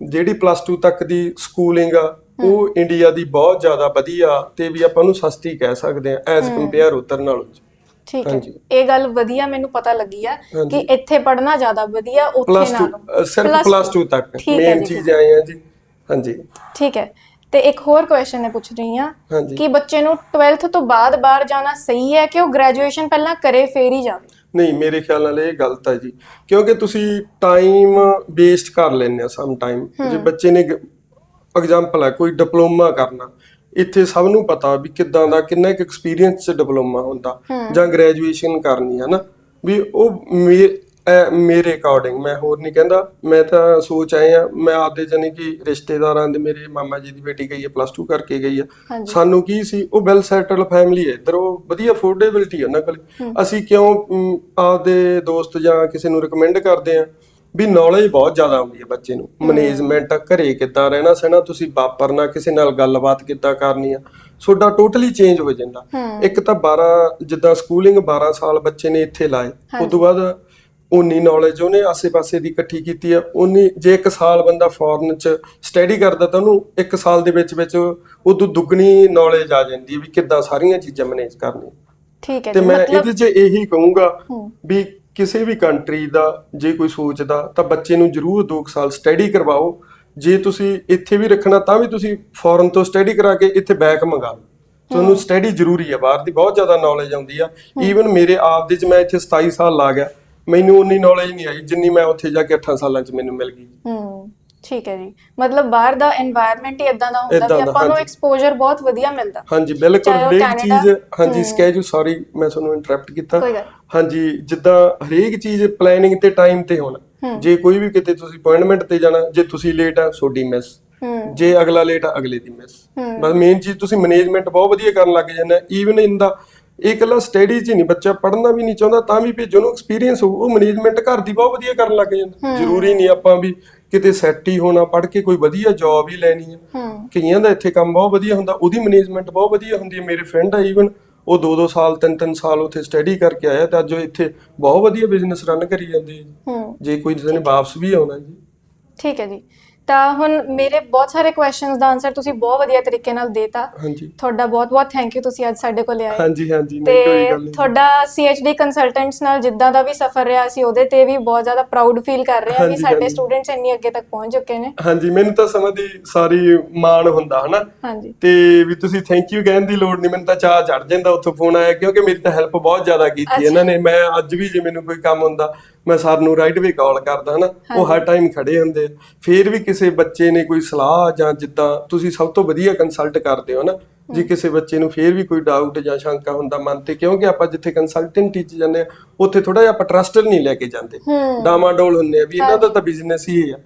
ਜਿਹੜੀ ਪਲੱਸ 2 ਤੱਕ ਦੀ ਸਕੂਲਿੰਗ ਆ ਉਹ ਇੰਡੀਆ ਦੀ ਬਹੁਤ ਜ਼ਿਆਦਾ ਵਧੀਆ ਤੇ ਵੀ ਆਪਾਂ ਨੂੰ ਸਸਤੀ ਕਹਿ ਸਕਦੇ ਆ ਐਜ਼ ਕੰਪੇਅਰ ਉਤਰ ਨਾਲੋਂ। ਠੀਕ ਹੈ। ਹਾਂਜੀ। ਇਹ ਗੱਲ ਵਧੀਆ ਮੈਨੂੰ ਪਤਾ ਲੱਗੀ ਆ ਕਿ ਇੱਥੇ ਪੜਨਾ ਜ਼ਿਆਦਾ ਵਧੀਆ ਉੱਥੇ ਪਲੱਸ ਨਾਲੋਂ। 2 ਸਿਰਫ ਪਲੱਸ 2 two। ਤੱਕ। ਠੀਕ ਹੈ ਮੇਨ ਜੀ, ਚੀਜ਼ ਆਏ ਆ ਜੀ। ਹਾਂਜੀ। ਠੀਕ ਹੈ। ਤੇ ਇੱਕ ਹੋਰ ਕੁਐਸਚਨ ਹੈ ਪੁੱਛ ਰਹੀ ਹਾਂਜੀ। ਕਿ ਬੱਚੇ ਨੂੰ 12th ਤੋਂ ਬਾਅਦ ਬਾਹਰ ਜਾਣਾ ਸਹੀ ਹੈ ਕਿ ਉਹ ਗ੍ਰੈਜੂਏਸ਼ਨ ਪਹਿਲਾਂ ਕਰੇ ਫੇਰ ਹੀ ਜਾਵੇ? ਨਹੀਂ ਮੇਰੇ ਖਿਆਲ ਨਾਲ ਇਹ ਗਲਤ ਹੈ ਜੀ। ਕਿਉਂਕਿ ਤੁਸੀਂ ਟਾਈਮ ਵੇਸਟ ਕਰ ਲੈਂਦੇ ਆ ਸਮ ਟਾਈਮ ਜੇ ਬੱਚੇ ਨੇ ਐਗਜ਼ਾਮਪਲ ਹੈ ਕੋਈ ਡਿਪਲੋਮਾ ਕਰਨਾ। ਇੱਥੇ ਸਭ ਨੂੰ ਪਤਾ ਵੀ ਕਿੱਦਾਂ ਦਾ ਕਿੰਨਾ ਇੱਕ ਐਕਸਪੀਰੀਅੰਸ ਚ ਡਿਪਲੋਮਾ ਹੁੰਦਾ ਜਾਂ ਗ੍ਰੈਜੂਏਸ਼ਨ ਕਰਨੀ ਹੈ ਨਾ ਵੀ ਉਹ ਮੇਰੇ ਅਕੋਰਡਿੰਗ ਮੈਂ ਹੋਰ ਨਹੀਂ ਕਹਿੰਦਾ ਮੈਂ ਤਾਂ ਸੋਚ ਆਏ ਆ ਮੈਂ ਆਪਦੇ ਜਾਨੀ ਕਿ ਰਿਸ਼ਤੇਦਾਰਾਂ ਦੇ ਮੇਰੇ ਮਾਮਾ ਜੀ ਦੀ ਬੇਟੀ ਗਈ ਹੈ ਪਲੱਸ 2 ਕਰਕੇ ਗਈ ਆ। ਸਾਨੂੰ ਕੀ ਸੀ ਉਹ ਵੈਲ ਸੈਟਲ ਫੈਮਿਲੀ ਹੈ ਇੱਧਰ ਉਹ ਵਧੀਆ ਅਫੋਰਡੇਬਿਲਟੀ ਹੈ ਉਹਨਾਂ ਕੋਲ। ਅਸੀਂ ਕਿਉਂ ਆਪਦੇ ਦੋਸਤ ਜਾਂ ਕਿਸੇ ਨੂੰ ਰეკਮੈਂਡ ਕਰਦੇ ਆ ਵੀ ਨੌਲੇਜ ਬਹੁਤ ਜ਼ਿਆਦਾ ਆਉਂਦੀ ਹੈ ਬੱਚੇ ਨੂੰ। ਮੈਨੇਜਮੈਂਟ ਘਰੇ ਕਿੱਦਾਂ ਰਹਿਣਾ ਸਹਿਣਾ ਤੁਸੀਂ ਵਾਪਰਨਾ ਕਿਸੇ ਨਾਲ ਗੱਲਬਾਤ ਕਿੱਦਾਂ ਕਰਨੀ ਆ। ਤੁਹਾਡਾ ਟੋਟਲੀ ਚੇਂਜ ਹੋ ਜਾਂਦਾ। ਇੱਕ ਤਾਂ 12 ਜਿੱਦਾਂ ਸਕੂਲਿੰਗ 12 ਸਾਲ ਬੱਚੇ ਨੇ ਇੱਥੇ ਲਾਏ। ਉਸ ਤੋਂ ਬਾਅਦ ਉਨੀ ਨੌਲੇਜ ਉਹਨੇ ਆਸੇ-ਪਾਸੇ ਦੀ ਇਕੱਠੀ ਕੀਤੀ ਆ। ਉਨੀ ਜੇ ਇੱਕ ਸਾਲ ਬੰਦਾ ਫੋਰਨ ਚ ਸਟੱਡੀ ਕਰਦਾ ਤਾਂ ਉਹਨੂੰ ਇੱਕ ਸਾਲ ਦੇ ਵਿੱਚ ਵਿੱਚ ਉਦੋਂ ਦੁੱਗਣੀ ਨੌਲੇਜ ਆ ਜਾਂਦੀ ਹੈ ਵੀ ਕਿੱਦਾਂ ਸਾਰੀਆਂ ਚੀਜ਼ਾਂ ਮੈਨੇਜ ਕਰਨੀਆਂ। ਠੀਕ ਹੈ ਤੇ ਮੈਂ ਇਹਦੇ 'ਚ ਇਹੀ ਕਹੂੰਗਾ। ਵੀ ਕਿਸੇ ਵੀ ਕੰਟਰੀ ਦਾ ਜੇ ਕੋਈ ਸੋਚਦਾ ਤਾਂ ਬੱਚੇ ਨੂੰ ਜ਼ਰੂਰ 2 ਸਾਲ ਸਟੱਡੀ ਕਰਵਾਓ। ਜੇ ਤੁਸੀਂ ਇੱਥੇ ਵੀ ਰੱਖਣਾ ਤਾਂ ਵੀ ਤੁਸੀਂ ਫੋਰਨ ਤੋਂ ਸਟੱਡੀ ਕਰਾ ਕੇ ਇੱਥੇ ਬੈਕ ਮੰਗਾ ਲਓ। ਤੁਹਾਨੂੰ ਸਟੱਡੀ ਜ਼ਰੂਰੀ ਹੈ ਬਾਹਰ ਦੀ ਬਹੁਤ ਜ਼ਿਆਦਾ ਨੌਲੇਜ ਆਉਂਦੀ ਆ। ਈਵਨ ਮੇਰੇ ਆਪ ਦੇ ਚ ਮੈਂ ਇੱਥੇ 27 ਸਾਲ ਲਾ ਗਿਆ। ਮੈਨੂੰ ਉਨੀ ਨੌਲੇਜ ਨਹੀਂ ਆਈ ਜਿੰਨੀ ਮੈਂ ਉੱਥੇ ਜਾ ਕੇ 8 ਸਾਲਾਂ ਚ ਮੈਨੂੰ ਮਿਲ ਗਈ। ਹੂੰ। ਠੀਕ ਹੈ ਜੀ। ਮਤਲਬ ਬਾਹਰ ਦਾ এনवायरमेंट ਹੀ ਇਦਾਂ ਦਾ ਹੁੰਦਾ ਕਿ ਆਪਾਂ ਨੂੰ ਐਕਸਪੋਜ਼ਰ ਬਹੁਤ ਵਧੀਆ ਮਿਲਦਾ। ਹਾਂਜੀ ਬਿਲਕੁਲ ਚਾਹੇ ਚੀਜ਼ ਹਾਂਜੀ ਸਕੇਜੂ ਸੌਰੀ ਮੈਂ ਤੁਹਾਨੂੰ ਇੰਟਰਰਪਟ ਕੀਤਾ। ਕੋਈ ਗੱਲ ਹਾਂਜੀ ਜਿੱਦਾਂ ਹਰੇਕ ਚੀਜ਼ ਪਲੈਨਿੰਗ ਤੇ ਟਾਈਮ ਤੇ ਹੋਣਾ। ਜੇ ਕੋਈ ਵੀ ਕਿਤੇ ਤੁਸੀਂ ਅਪਾਇੰਟਮੈਂਟ ਤੇ ਜਾਣਾ ਜੇ ਤੁਸੀਂ ਲੇਟ ਆ ਤੁਹਾਡੀ ਮਿਸ ਜੇ ਅਗਲਾ ਲੇਟ ਆ ਅਗਲੇ ਦੀ ਮਿਸ ਬਸ ਮੇਨ ਚੀਜ਼ ਤੁਸੀਂ ਮੈਨੇਜਮੈਂਟ ਬਹੁਤ ਵਧੀਆ ਕਰਨ ਲੱਗ ਜਾਂਦਾ ਈਵਨ ਇਨ ਦਾ ਇਹ ਇਕੱਲਾ ਸਟੱਡੀ 'ਚ ਨਹੀਂ ਬੱਚਾ ਪੜ੍ਹਨਾ ਵੀ ਨਹੀਂ ਚਾਹੁੰਦਾ ਤਾਂ ਵੀ ਭੇਜੋ ਨੂੰ ਐਕਸਪੀਰੀਅੰਸ ਹੋ ਉਹ ਮੈਨੇਜਮੈਂਟ ਘਰ ਦੀ ਬਹੁਤ ਵਧੀਆ ਕਰਨ ਲੱਗ ਜਾਂਦਾ ਜ਼ਰੂਰੀ ਨਹੀਂ ਆਪਾਂ ਵੀ ਕਿਤੇ ਸੈੱਟ ਹੀ ਹੋਣਾ ਪੜ੍ਹ ਕੇ ਕੋਈ ਵਧੀਆ ਜੌਬ ਹੀ ਲੈਣੀ ਹੈ। ਕਈਆਂ ਦਾ ਇੱਥੇ ਕੰਮ ਬਹੁਤ ਵਧੀਆ ਹੁੰਦਾ ਉਹਦੀ ਮੈਨੇਜਮੈਂਟ ਬਹੁਤ ਵਧੀਆ ਹੁੰਦੀ ਹੈ। ਮੇਰੇ ਫਰੈਂਡ ਆ ਈਵਨ ਉਹ 2-2 ਸਾਲ 3-3 ਸਾਲ ਉੱਥੇ ਸਟੱਡੀ ਕਰਕੇ ਆਇਆ ਤੇ ਅੱਜ ਉਹ ਇੱਥੇ ਬਹੁਤ ਵਧੀਆ ਬਿਜ਼ਨਸ ਰਨ ਕਰੀ ਜਾਂਦੇ ਜੀ। ਹੂੰ। ਜੇ ਕੋਈ ਕਿਸੇ ਨੇ ਵਾਪਸ ਵੀ ਆਉਣਾ ਜੀ। ਠੀਕ ਹੈ ਜੀ। ਤਾਂ ਹੁਣ ਮੇਰੇ ਬਹੁਤ ਸਾਰੇ ਕੁਐਸਚਨਸ ਦਾ ਆਨਸਰ ਤੁਸੀਂ ਬਹੁਤ ਵਧੀਆ ਤਰੀਕੇ ਨਾਲ ਦੇਤਾ। ਹਾਂਜੀ। ਤੁਹਾਡਾ ਬਹੁਤ ਬਹੁਤ ਥੈਂਕ ਯੂ ਤੁਸੀਂ ਅੱਜ ਸਾਡੇ ਕੋਲ ਆਏ। ਹਾਂਜੀ ਹਾਂਜੀ ਨਹੀਂ ਕੋਈ ਤੇ ਗੱਲ ਨਹੀਂ। ਤੁਹਾਡਾ CHD ਕੰਸਲਟੈਂਟਸ ਨਾਲ ਜਿੱਦਾਂ ਦਾ ਵੀ ਸਫ਼ਰ ਰਿਹਾ ਸੀ ਉਹਦੇ ਤੇ ਵੀ ਬਹੁਤ ਜ਼ਿਆਦਾ ਪ੍ਰਾਊਡ ਫੀਲ ਕਰ ਰਹੇ ਹਾਂ ਕਿ ਹਾਂਜੀ, ਸਾਡੇ ਹਾਂਜੀ। ਸਟੂਡੈਂਟਸ ਇੰਨੀ ਅੱਗੇ ਤੱਕ ਪਹੁੰਚ ਚੁੱਕੇ ਨੇ। ਹਾਂਜੀ ਮੈਨੂੰ ਤਾਂ ਸਮਝ ਦੀ ਸਾਰੀ ਮਾਣ ਹੁੰਦਾ ਹਨਾ? ਹਾਂਜੀ। ਤੇ ਵੀ ਤੁਸੀਂ ਥੈਂਕ ਯੂ ਕਹਿਣ ਦੀ ਲੋੜ ਨਹੀਂ ਮੈਨੂੰ ਤਾਂ ਚਾਹ ਚੜ ਜਾਂਦਾ ਉੱਥੋਂ ਫੋਨ ਆਇਆ ਕਿਉਂਕਿ ਮੇਰੀ ਤਾਂ ਹੈਲਪ ਬਹੁਤ ਜ਼ਿਆਦਾ ਕੀਤੀ ਇਹਨਾਂ ਨੇ। ਮੈਂ ਅੱਜ ਵੀ ਜੇ ਮੈਨੂੰ ਕੋਈ ਕੰਮ ਹੁੰਦਾ ਮੈਂ ਸਰ ਨੂੰ ਰਾਈਟ ਵੇ ਕਾਲ ਕਰਦਾ ਹਨਾ? ਉਹ ਹਰ ਟਾਈਮ ਖੜੇ ਹੁੰਦੇ ਆ। ਫੇਰ ਵੀ ਕਿਸੇ ਬੱਚੇ ਨੇ ਕੋਈ ਸਲਾਹ ਜਾਂ ਜਿੱਦਾਂ ਤੁਸੀਂ ਸਭ ਤੋਂ ਵਧੀਆ ਕੰਸਲਟ ਕਰਦੇ ਹੋ ਨਾ ਜੇ ਕਿਸੇ ਬੱਚੇ ਨੂੰ ਫੇਰ ਵੀ ਕੋਈ ਡਾਊਟ ਜਾਂ ਸ਼ੰਕਾ ਹੁੰਦਾ ਮਨ ਤੇ ਕਿਉਂਕਿ ਆਪਾਂ ਜਿੱਥੇ ਕੰਸਲਟੈਂਟ ਚ ਜਾਂਦੇ ਆ ਉੱਥੇ ਥੋੜਾ ਜਿਹਾ ਆਪਾਂ ਟਰਸਟ ਨਹੀਂ ਲੈ ਕੇ ਜਾਂਦੇ। ਡਾਮਾਡੋਲ ਹੁੰਦੇ ਆ ਵੀ ਇਹਨਾਂ ਦਾ ਤਾਂ ਬਿਜ਼ਨਸ ਹੀ ਆ।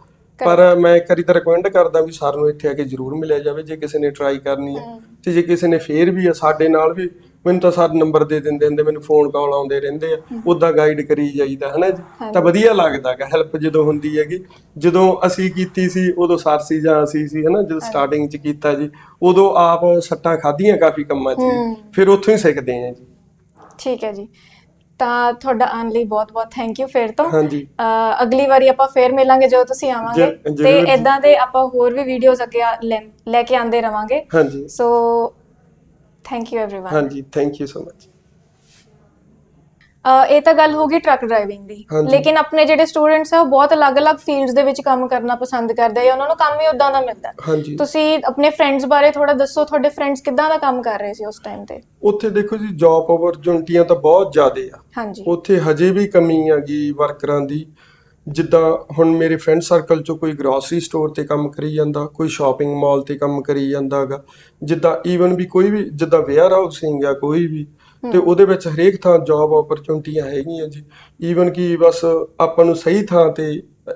ਪਰ ਮੈਂ ਇੱਕ ਵਾਰੀ ਤਾਂ ਰਿਕਮੈਂਡ ਕਰਦਾ ਵੀ ਸਰ ਨੂੰ ਇੱਥੇ ਆ ਕੇ ਜ਼ਰੂਰ ਮਿਲਿਆ ਜਾਵੇ ਜੇ ਕਿਸੇ ਨੇ ਟਰਾਈ ਕਰਨੀ ਹੈ ਤੇ ਜੇ ਕਿਸੇ ਨੇ ਫੇਰ ਵੀ ਸਾਡੇ ਨਾਲ ਵੀ ਮੈਨੂੰ ਤਾਂ ਸਰ ਨੰਬਰ ਦੇ ਦਿੰਦੇ ਹੁੰਦੇ ਮੈਨੂੰ ਫੋਨ ਕਾਲ ਆਉਂਦੇ ਰਹਿੰਦੇ ਆ। ਉਦਾਂ ਗਾਈਡ ਕਰੀ ਜਾਈਦਾ ਹਨਾ ਜੀ? ਤਾਂ ਵਧੀਆ ਲੱਗਦਾ ਗਾ ਹੈਲਪ ਜਦੋਂ ਹੁੰਦੀ ਹੈਗੀ। ਜਦੋਂ ਅਸੀਂ ਕੀਤੀ ਸੀ ਉਦੋਂ ਸਰ ਸੀ ਜਾਂ ਅਸੀਂ ਸੀ ਹਨਾ ਜਦੋਂ ਸਟਾਰਟਿੰਗ ਚ ਕੀਤਾ ਜੀ ਉਦੋਂ ਆਪ ਸੱਟਾਂ ਖਾਧੀਆਂ ਕਾਫੀ ਕੰਮਾਂ 'ਚ। ਫਿਰ ਉੱਥੋਂ ਹੀ ਸਿੱਖਦੇ ਆ ਜੀ। ਠੀਕ ਹੈ ਜੀ। ਤਾਂ ਤੁਹਾਡਾ ਆਉਣ ਲਈ ਬਹੁਤ ਬਹੁਤ ਥੈਂਕ ਯੂ ਫਿਰ ਤੋਂ। ਅਗਲੀ ਵਾਰੀ ਆਪਾਂ ਫੇਰ ਮਿਲਾਂਗੇ ਜਦੋਂ ਤੁਸੀਂ ਆਵਾਂਗੇ। ਤੇ। ਇਦਾਂ ਦੇ ਆਪਾਂ ਹੋਰ ਵੀ ਵੀਡੀਓਜ਼ ਅੱਗੇ ਲੈ ਲੈ ਕੇ ਆਂਦੇ ਰਵਾਂਗੇ। ਹਾਂਜੀ। ਸੋ ਥੈਂਕ ਯੂ एवरीवन ਹਾਂਜੀ ਥੈਂਕ ਯੂ ਸੋ ਮਚ ਇਹ ਤਾਂ ਗੱਲ ਹੋ ਗਈ ਟਰੱਕ ਡਰਾਈਵਿੰਗ ਦੀ ਹਾਂਜੀ। ਲੇਕਿਨ ਆਪਣੇ ਜਿਹੜੇ ਸਟੂਡੈਂਟਸ ਆ ਉਹ ਬਹੁਤ ਅਲੱਗ-ਅਲੱਗ ਫੀਲਡਸ ਦੇ ਵਿੱਚ ਕੰਮ ਕਰਨਾ ਪਸੰਦ ਕਰਦੇ ਆ ਜਾਂ ਉਹਨਾਂ ਨੂੰ ਕੰਮ ਹੀ ਉਦਾਂ ਦਾ ਮਿਲਦਾ ਹੈ। ਹਾਂਜੀ ਤੁਸੀਂ ਆਪਣੇ ਫਰੈਂਡਸ ਬਾਰੇ ਥੋੜਾ ਦੱਸੋ ਤੁਹਾਡੇ ਫਰੈਂਡਸ ਕਿੱਦਾਂ ਦਾ ਕੰਮ ਕਰ ਰਹੇ ਸੀ ਉਸ ਟਾਈਮ ਤੇ ਉੱਥੇ ਦੇਖੋ ਜੀ ਜੌਬ ਓਪਰਚੁਨਿਟੀਆਂ ਤਾਂ ਬਹੁਤ ਜ਼ਿਆਦੇ ਆ ਹਾਂਜੀ ਉੱਥੇ ਹਜੇ ਵੀ ਕਮੀ ਆਗੀ ਵਰਕਰਾਂ ਦੀ ਜਿੱਦਾਂ ਹੁਣ ਮੇਰੇ ਫਰੈਂਡ ਸਰਕਲ ਚੋਂ ਕੋਈ ਗਰੋਸਰੀ ਸਟੋਰ ਤੇ ਕੰਮ ਕਰੀ ਜਾਂਦਾ ਕੋਈ ਸ਼ਾਪਿੰਗ ਮਾਲ ਤੇ ਕੰਮ ਕਰੀ ਜਾਂਦਾਗਾ ਜਿੱਦਾਂ ਈਵਨ ਵੀ ਕੋਈ ਵੀ ਜਿੱਦਾਂ ਵੇਅਰ ਹਾਊਸਿੰਗ ਆ ਕੋਈ ਵੀ ਤੇ ਉਹਦੇ ਵਿੱਚ ਹਰੇਕ ਥਾਂ ਜੌਬ ਓਪਰਚੁਨਿਟੀਆਂ ਹੈਗੀਆਂ ਜੀ। ਈਵਨ ਕਿ ਬਸ ਆਪਾਂ ਨੂੰ ਸਹੀ ਥਾਂ ਤੇ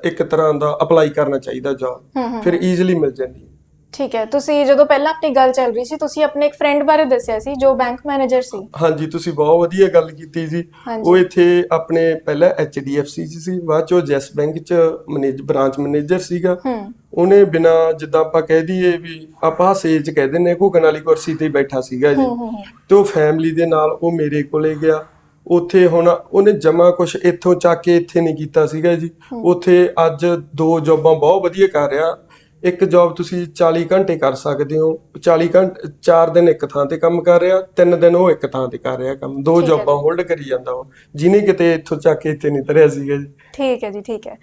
ਇੱਕ ਤਰ੍ਹਾਂ ਦਾ ਅਪਲਾਈ ਕਰਨਾ ਚਾਹੀਦਾ ਜੌਬ ਫਿਰ ਈਜ਼ੀਲੀ ਮਿਲ ਜਾਂਦੀ ਹੈ। ਠੀਕ ਹੈ ਤੁਸੀਂ ਜਦੋਂ ਪਹਿਲਾਂ ਆਪਣੀ ਗੱਲ ਚੱਲ ਰਹੀ ਸੀ ਤੁਸੀਂ ਆਪਣੇ ਇੱਕ ਫਰੈਂਡ ਬਾਰੇ ਦੱਸਿਆ ਸੀ ਜੋ ਬੈਂਕ ਮੈਨੇਜਰ ਸੀ। ਹਾਂਜੀ ਤੁਸੀਂ ਬਹੁਤ ਵਧੀਆ ਗੱਲ ਕੀਤੀ ਜੀ। ਹਾਂਜੀ। ਉਹ ਇੱਥੇ ਆਪਣੇ ਪਹਿਲਾਂ HDFC ਚ ਸੀ ਬਾਅਦ ਚ ਉਹ ਜੈਸ ਬੈਂਕ ਚ ਮੈਨੇਜ ਬ੍ਰਾਂਚ ਮੈਨੇਜਰ ਸੀਗਾ। ਹੂੰ। ਉਹਨੇ ਬਿਨਾ ਜਿੱਦਾਂ ਆਪਾਂ ਕਹਿ ਦਈਏ ਵੀ ਆਪਾਂ ਹਾਸੇ ਚ ਕਹਿ ਦਿੰਨੇ ਘੁਗਣ ਵਾਲੀ ਕੁਰਸੀ ਤੇ ਬੈਠਾ ਸੀਗਾ ਜੀ। ਹੂੰ ਹੂੰ ਹੂੰ। ਤੇ ਉਹ ਫੈਮਿਲੀ ਦੇ ਨਾਲ ਉਹ ਮੇਰੇ ਕੋਲੇ ਗਿਆ। ਉੱਥੇ ਹੁਣ ਉਹਨੇ ਜਮਾ ਕੁਛ ਇੱਥੋਂ ਚੱਕ ਕੇ ਇੱਥੇ ਨਹੀਂ ਕੀਤਾ ਸੀਗਾ ਜੀ। ਉੱਥੇ ਅੱਜ ਦੋ ਜੌਬਾਂ ਬਹੁਤ ਵਧੀਆ ਕਰ ਰਿਹਾ। ਇੱਕ ਜੌਬ ਤੁਸੀਂ 40 ਘੰਟੇ ਕਰ ਸਕਦੇ ਹੋ 40 ਘੰਟੇ 4 ਦਿਨ ਇੱਕ ਥਾਂ ਤੇ ਕੰਮ ਕਰ ਰਿਹਾ 3 ਦਿਨ ਉਹ ਇੱਕ ਥਾਂ ਤੇ ਕਰ ਰਿਹਾ ਕੰਮ ਦੋ ਠੀਕ ਹੈ ਜੌਬਾਂ ਹੋਲਡ ਕਰੀ ਜਾਂਦਾ ਉਹ ਜਿਹਨੇ ਕਿਤੇ ਇੱਥੋਂ ਚੱਕ ਕੇ ਇੱਥੇ ਨਹੀਂ ਧਰਿਆ ਸੀਗਾ ਜੀ। ਠੀਕ ਹੈ ਜੀ ਠੀਕ ਹੈ।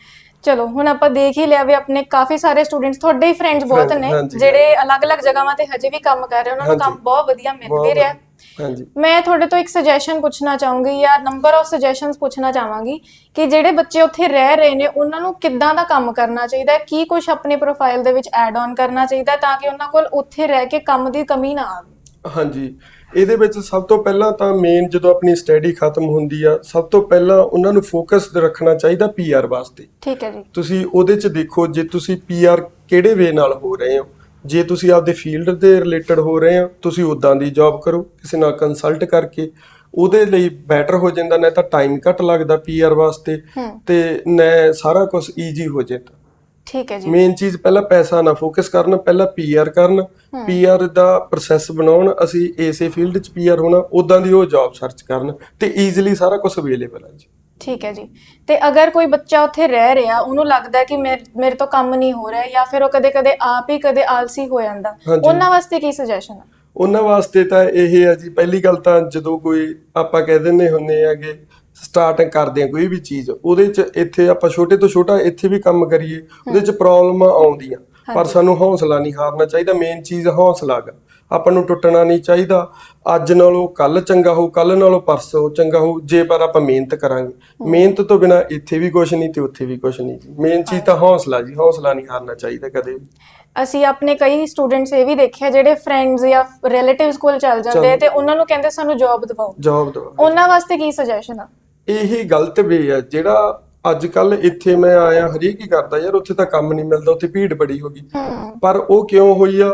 ਚਲੋ ਹੁਣ ਆਪਾਂ ਦੇਖ ਹੀ ਲਿਆ ਵੀ ਆਪਣੇ ਕਾਫੀ ਸਾਰੇ ਸਟੂਡੈਂਟਸ ਤੁਹਾਡੇ ਹੀ ਫਰੈਂਡਸ ਬਹੁਤ ਨੇ ਹਾਂਜੀ। ਜਿਹੜੇ ਅਲੱਗ-ਅਲੱਗ ਜਗ੍ਹਾਵਾਂ ਤੇ ਹਜੇ ਵੀ ਕੰਮ ਕਰ ਰਹੇ ਉਹਨਾਂ ਨੂੰ ਹਾਂਜੀ। ਕੰਮ ਬਹੁਤ ਵਧੀਆ ਮਿਲ ਬਹੁਤ ਵੀ ਰਿਹਾ ਹਾਂਜੀ। ਮੈਂ ਤੁਹਾਡੇ ਤੋਂ ਇੱਕ ਸੁਜੈਸ਼ਨ ਪੁੱਛਣਾ ਚਾਹੂੰਗੀ ਜਾਂ ਨੰਬਰ ਆਫ ਸੁਜੈਸ਼ਨਸ ਪੁੱਛਣਾ ਚਾਹਾਂਗੀ ਕਿ ਜਿਹੜੇ ਬੱਚੇ ਉੱਥੇ ਰਹਿ ਰਹੇ ਨੇ ਉਹਨਾਂ ਨੂੰ ਕਿੱਦਾਂ ਦਾ ਕੰਮ ਕਰਨਾ ਚਾਹੀਦਾ ਹੈ? ਕੀ ਕੁਝ ਆਪਣੀ ਪ੍ਰੋਫਾਈਲ ਦੇ ਵਿੱਚ ਐਡ ਆਨ ਕਰਨਾ ਚਾਹੀਦਾ ਹੈ ਤਾਂ ਕਿ ਉਹਨਾਂ ਕੋਲ ਉੱਥੇ ਰਹਿ ਕੇ ਕੰਮ ਦੀ ਕਮੀ ਨਾ ਆਵੇ? ਹਾਂਜੀ। ਇਹਦੇ ਵਿੱਚ ਸਭ ਤੋਂ ਪਹਿਲਾਂ ਤਾਂ ਮੇਨ ਜਦੋਂ ਆਪਣੀ ਸਟੱਡੀ ਖਤਮ ਹੁੰਦੀ ਆ ਸਭ ਤੋਂ ਪਹਿਲਾਂ ਉਹਨਾਂ ਨੂੰ ਫੋਕਸ ਰੱਖਣਾ ਚਾਹੀਦਾ ਪੀਆਰ ਵਾਸਤੇ। ਠੀਕ ਹੈ ਜੀ। ਤੁਸੀਂ ਉਹਦੇ ਚ ਦੇਖੋ ਜੇ ਤੁਸੀਂ ਪੀਆਰ ਕਿਹੜੇ ਵੇ ਨਾਲ ਹੋ ਰਹੇ ਹੋ ਜੇ ਤੁਸੀਂ ਆਪਦੇ ਫੀਲਡ ਦੇ ਰਿਲੇਟਡ ਹੋ ਰਹੇ ਹੋ ਤੁਸੀਂ ਉਦਾਂ ਦੀ ਜੌਬ ਕਰੋ ਕਿਸੇ ਨਾਲ ਕੰਸਲਟ ਕਰਕੇ ਉਹਦੇ ਲਈ ਬੈਟਰ ਹੋ ਜਾਂਦਾ ਨਾ ਤਾਂ ਟਾਈਮ ਘੱਟ ਲੱਗਦਾ ਪੀਆਰ ਵਾਸਤੇ ਤੇ ਨਾ ਸਾਰਾ ਕੁਝ ਈਜ਼ੀ ਹੋ ਜਾਂਦਾ। ਠੀਕ ਹੈ ਜੀ। ਮੇਨ ਚੀਜ਼ ਪਹਿਲਾਂ ਪੈਸਾ ਨਾ ਫੋਕਸ ਕਰਨ ਪਹਿਲਾਂ ਪੀਆਰ ਕਰਨ ਪੀਆਰ ਦਾ ਪ੍ਰੋਸੈਸ ਬਣਾਉਣ ਅਸੀਂ ਇਸੇ ਫੀਲਡ 'ਚ ਪੀਆਰ ਹੋਣਾ ਉਦਾਂ ਦੀ ਉਹ ਜੌਬ ਸਰਚ ਕਰਨ ਤੇ ਈਜ਼ੀਲੀ ਸਾਰਾ ਕੁਝ ਅਵੇਲੇਬਲ ਹੈ ਜੀ। ਠੀਕ ਹੈ ਜੀ। ਤੇ ਅਗਰ ਕੋਈ ਬੱਚਾ ਉੱਥੇ ਰਹਿ ਰਿਹਾ ਉਹਨੂੰ ਲੱਗਦਾ ਹੈ ਕਿ ਮੇਰੇ ਮੇਰੇ ਤੋਂ ਕੰਮ ਨਹੀਂ ਹੋ ਰਿਹਾ ਜਾਂ ਫਿਰ ਉਹ ਕਦੇ-ਕਦੇ ਆਪ ਹੀ ਕਦੇ ਆਲਸੀ ਹੋ ਜਾਂਦਾ ਹਾਂਜੀ। ਉਹਨਾਂ ਵਾਸਤੇ ਕੀ ਸੁਜੈਸ਼ਨ ਹੈ ਉਹਨਾਂ ਵਾਸਤੇ ਤਾਂ ਇਹ ਹੈ ਜੀ ਪਹਿਲੀ ਗੱਲ ਤਾਂ ਜਦੋਂ ਕੋਈ ਆਪਾਂ ਕਹਿ ਦਿੰਦੇ ਹੁੰਨੇ ਆਗੇ ਸਟਾਰਟ ਕਰਦੇ ਆ ਕੋਈ ਵੀ ਚੀਜ਼ ਉਹਦੇ 'ਚ ਇੱਥੇ ਆਪਾਂ ਛੋਟੇ ਤੋਂ ਛੋਟਾ ਇੱਥੇ ਵੀ ਕੰਮ ਕਰੀਏ ਉਹਦੇ 'ਚ ਪ੍ਰੋਬਲਮਾਂ ਆਉਂਦੀਆਂ। ਪਰ ਸਾਨੂੰ ਹੌਸਲਾ ਨਹੀਂ ਹਾਰਨਾ ਚਾਹੀਦਾ ਮੇਨ ਚੀਜ਼ ਹੌਸਲਾ ਗਾ। ਆਪਾਂ ਨੂੰ ਟੁੱਟਣਾ ਨਹੀਂ ਚਾਹੀਦਾ। ਅੱਜ ਨਾਲੋਂ ਕੱਲ ਚੰਗਾ ਹੋਊ ਕੱਲ ਨਾਲੋਂ ਪਰਸੋਂ ਚੰਗਾ ਹੋਊ ਜੇ ਪਰ ਆਪਾਂ ਮਿਹਨਤ ਕਰਾਂਗੇ। ਮਿਹਨਤ ਤੋਂ ਬਿਨਾ ਇੱਥੇ ਵੀ ਕੁਝ ਨਹੀਂ ਤੇ ਉੱਥੇ ਵੀ ਕੁਝ ਨਹੀਂ। ਜੀ ਮੇਨ ਚੀਜ਼ ਤਾਂ ਹੌਸਲਾ ਜੀ ਹੌਸਲਾ ਨਹੀਂ ਹਾਰਨਾ ਚਾਹੀਦਾ ਕਦੇ ਵੀ। ਅਸੀਂ ਆਪਣੇ ਕਈ ਸਟੂਡੈਂਟਸ ਇਹ ਵੀ ਦੇਖਿਆ ਜਿਹੜੇ ਫਰੈਂਡਸ ਜਾਂ ਰਿਲੇਟਿਵਸ ਕੋਲ ਚੱਲ ਜਾਂਦੇ ਤੇ ਉਹਨਾਂ ਨੂੰ ਕਹਿੰਦੇ ਸਾਨੂੰ ਜੌਬ ਦਿਵਾਓ। ਜਵਾਬ ਦਿਓ ਉਹਨਾਂ ਵਾਸਤੇ ਕੀ ਸੁਜੈਸ਼ਨ ਆ? ਇਹੀ ਗਲਤ ਵੇ ਆ ਜਿਹੜਾ ਅੱਜ ਕੱਲ ਇੱਥੇ ਮੈਂ ਆਇਆ ਹਰੇਕ ਹੀ ਕਰਦਾ ਯਾਰ ਉੱਥੇ ਤਾਂ ਕੰਮ ਨਹੀਂ ਮਿਲਦਾ ਉੱਥੇ ਭੀੜ ਬੜੀ ਹੋ ਗਈ। ਪਰ ਉਹ ਕਿਉਂ ਹੋਈ ਆ?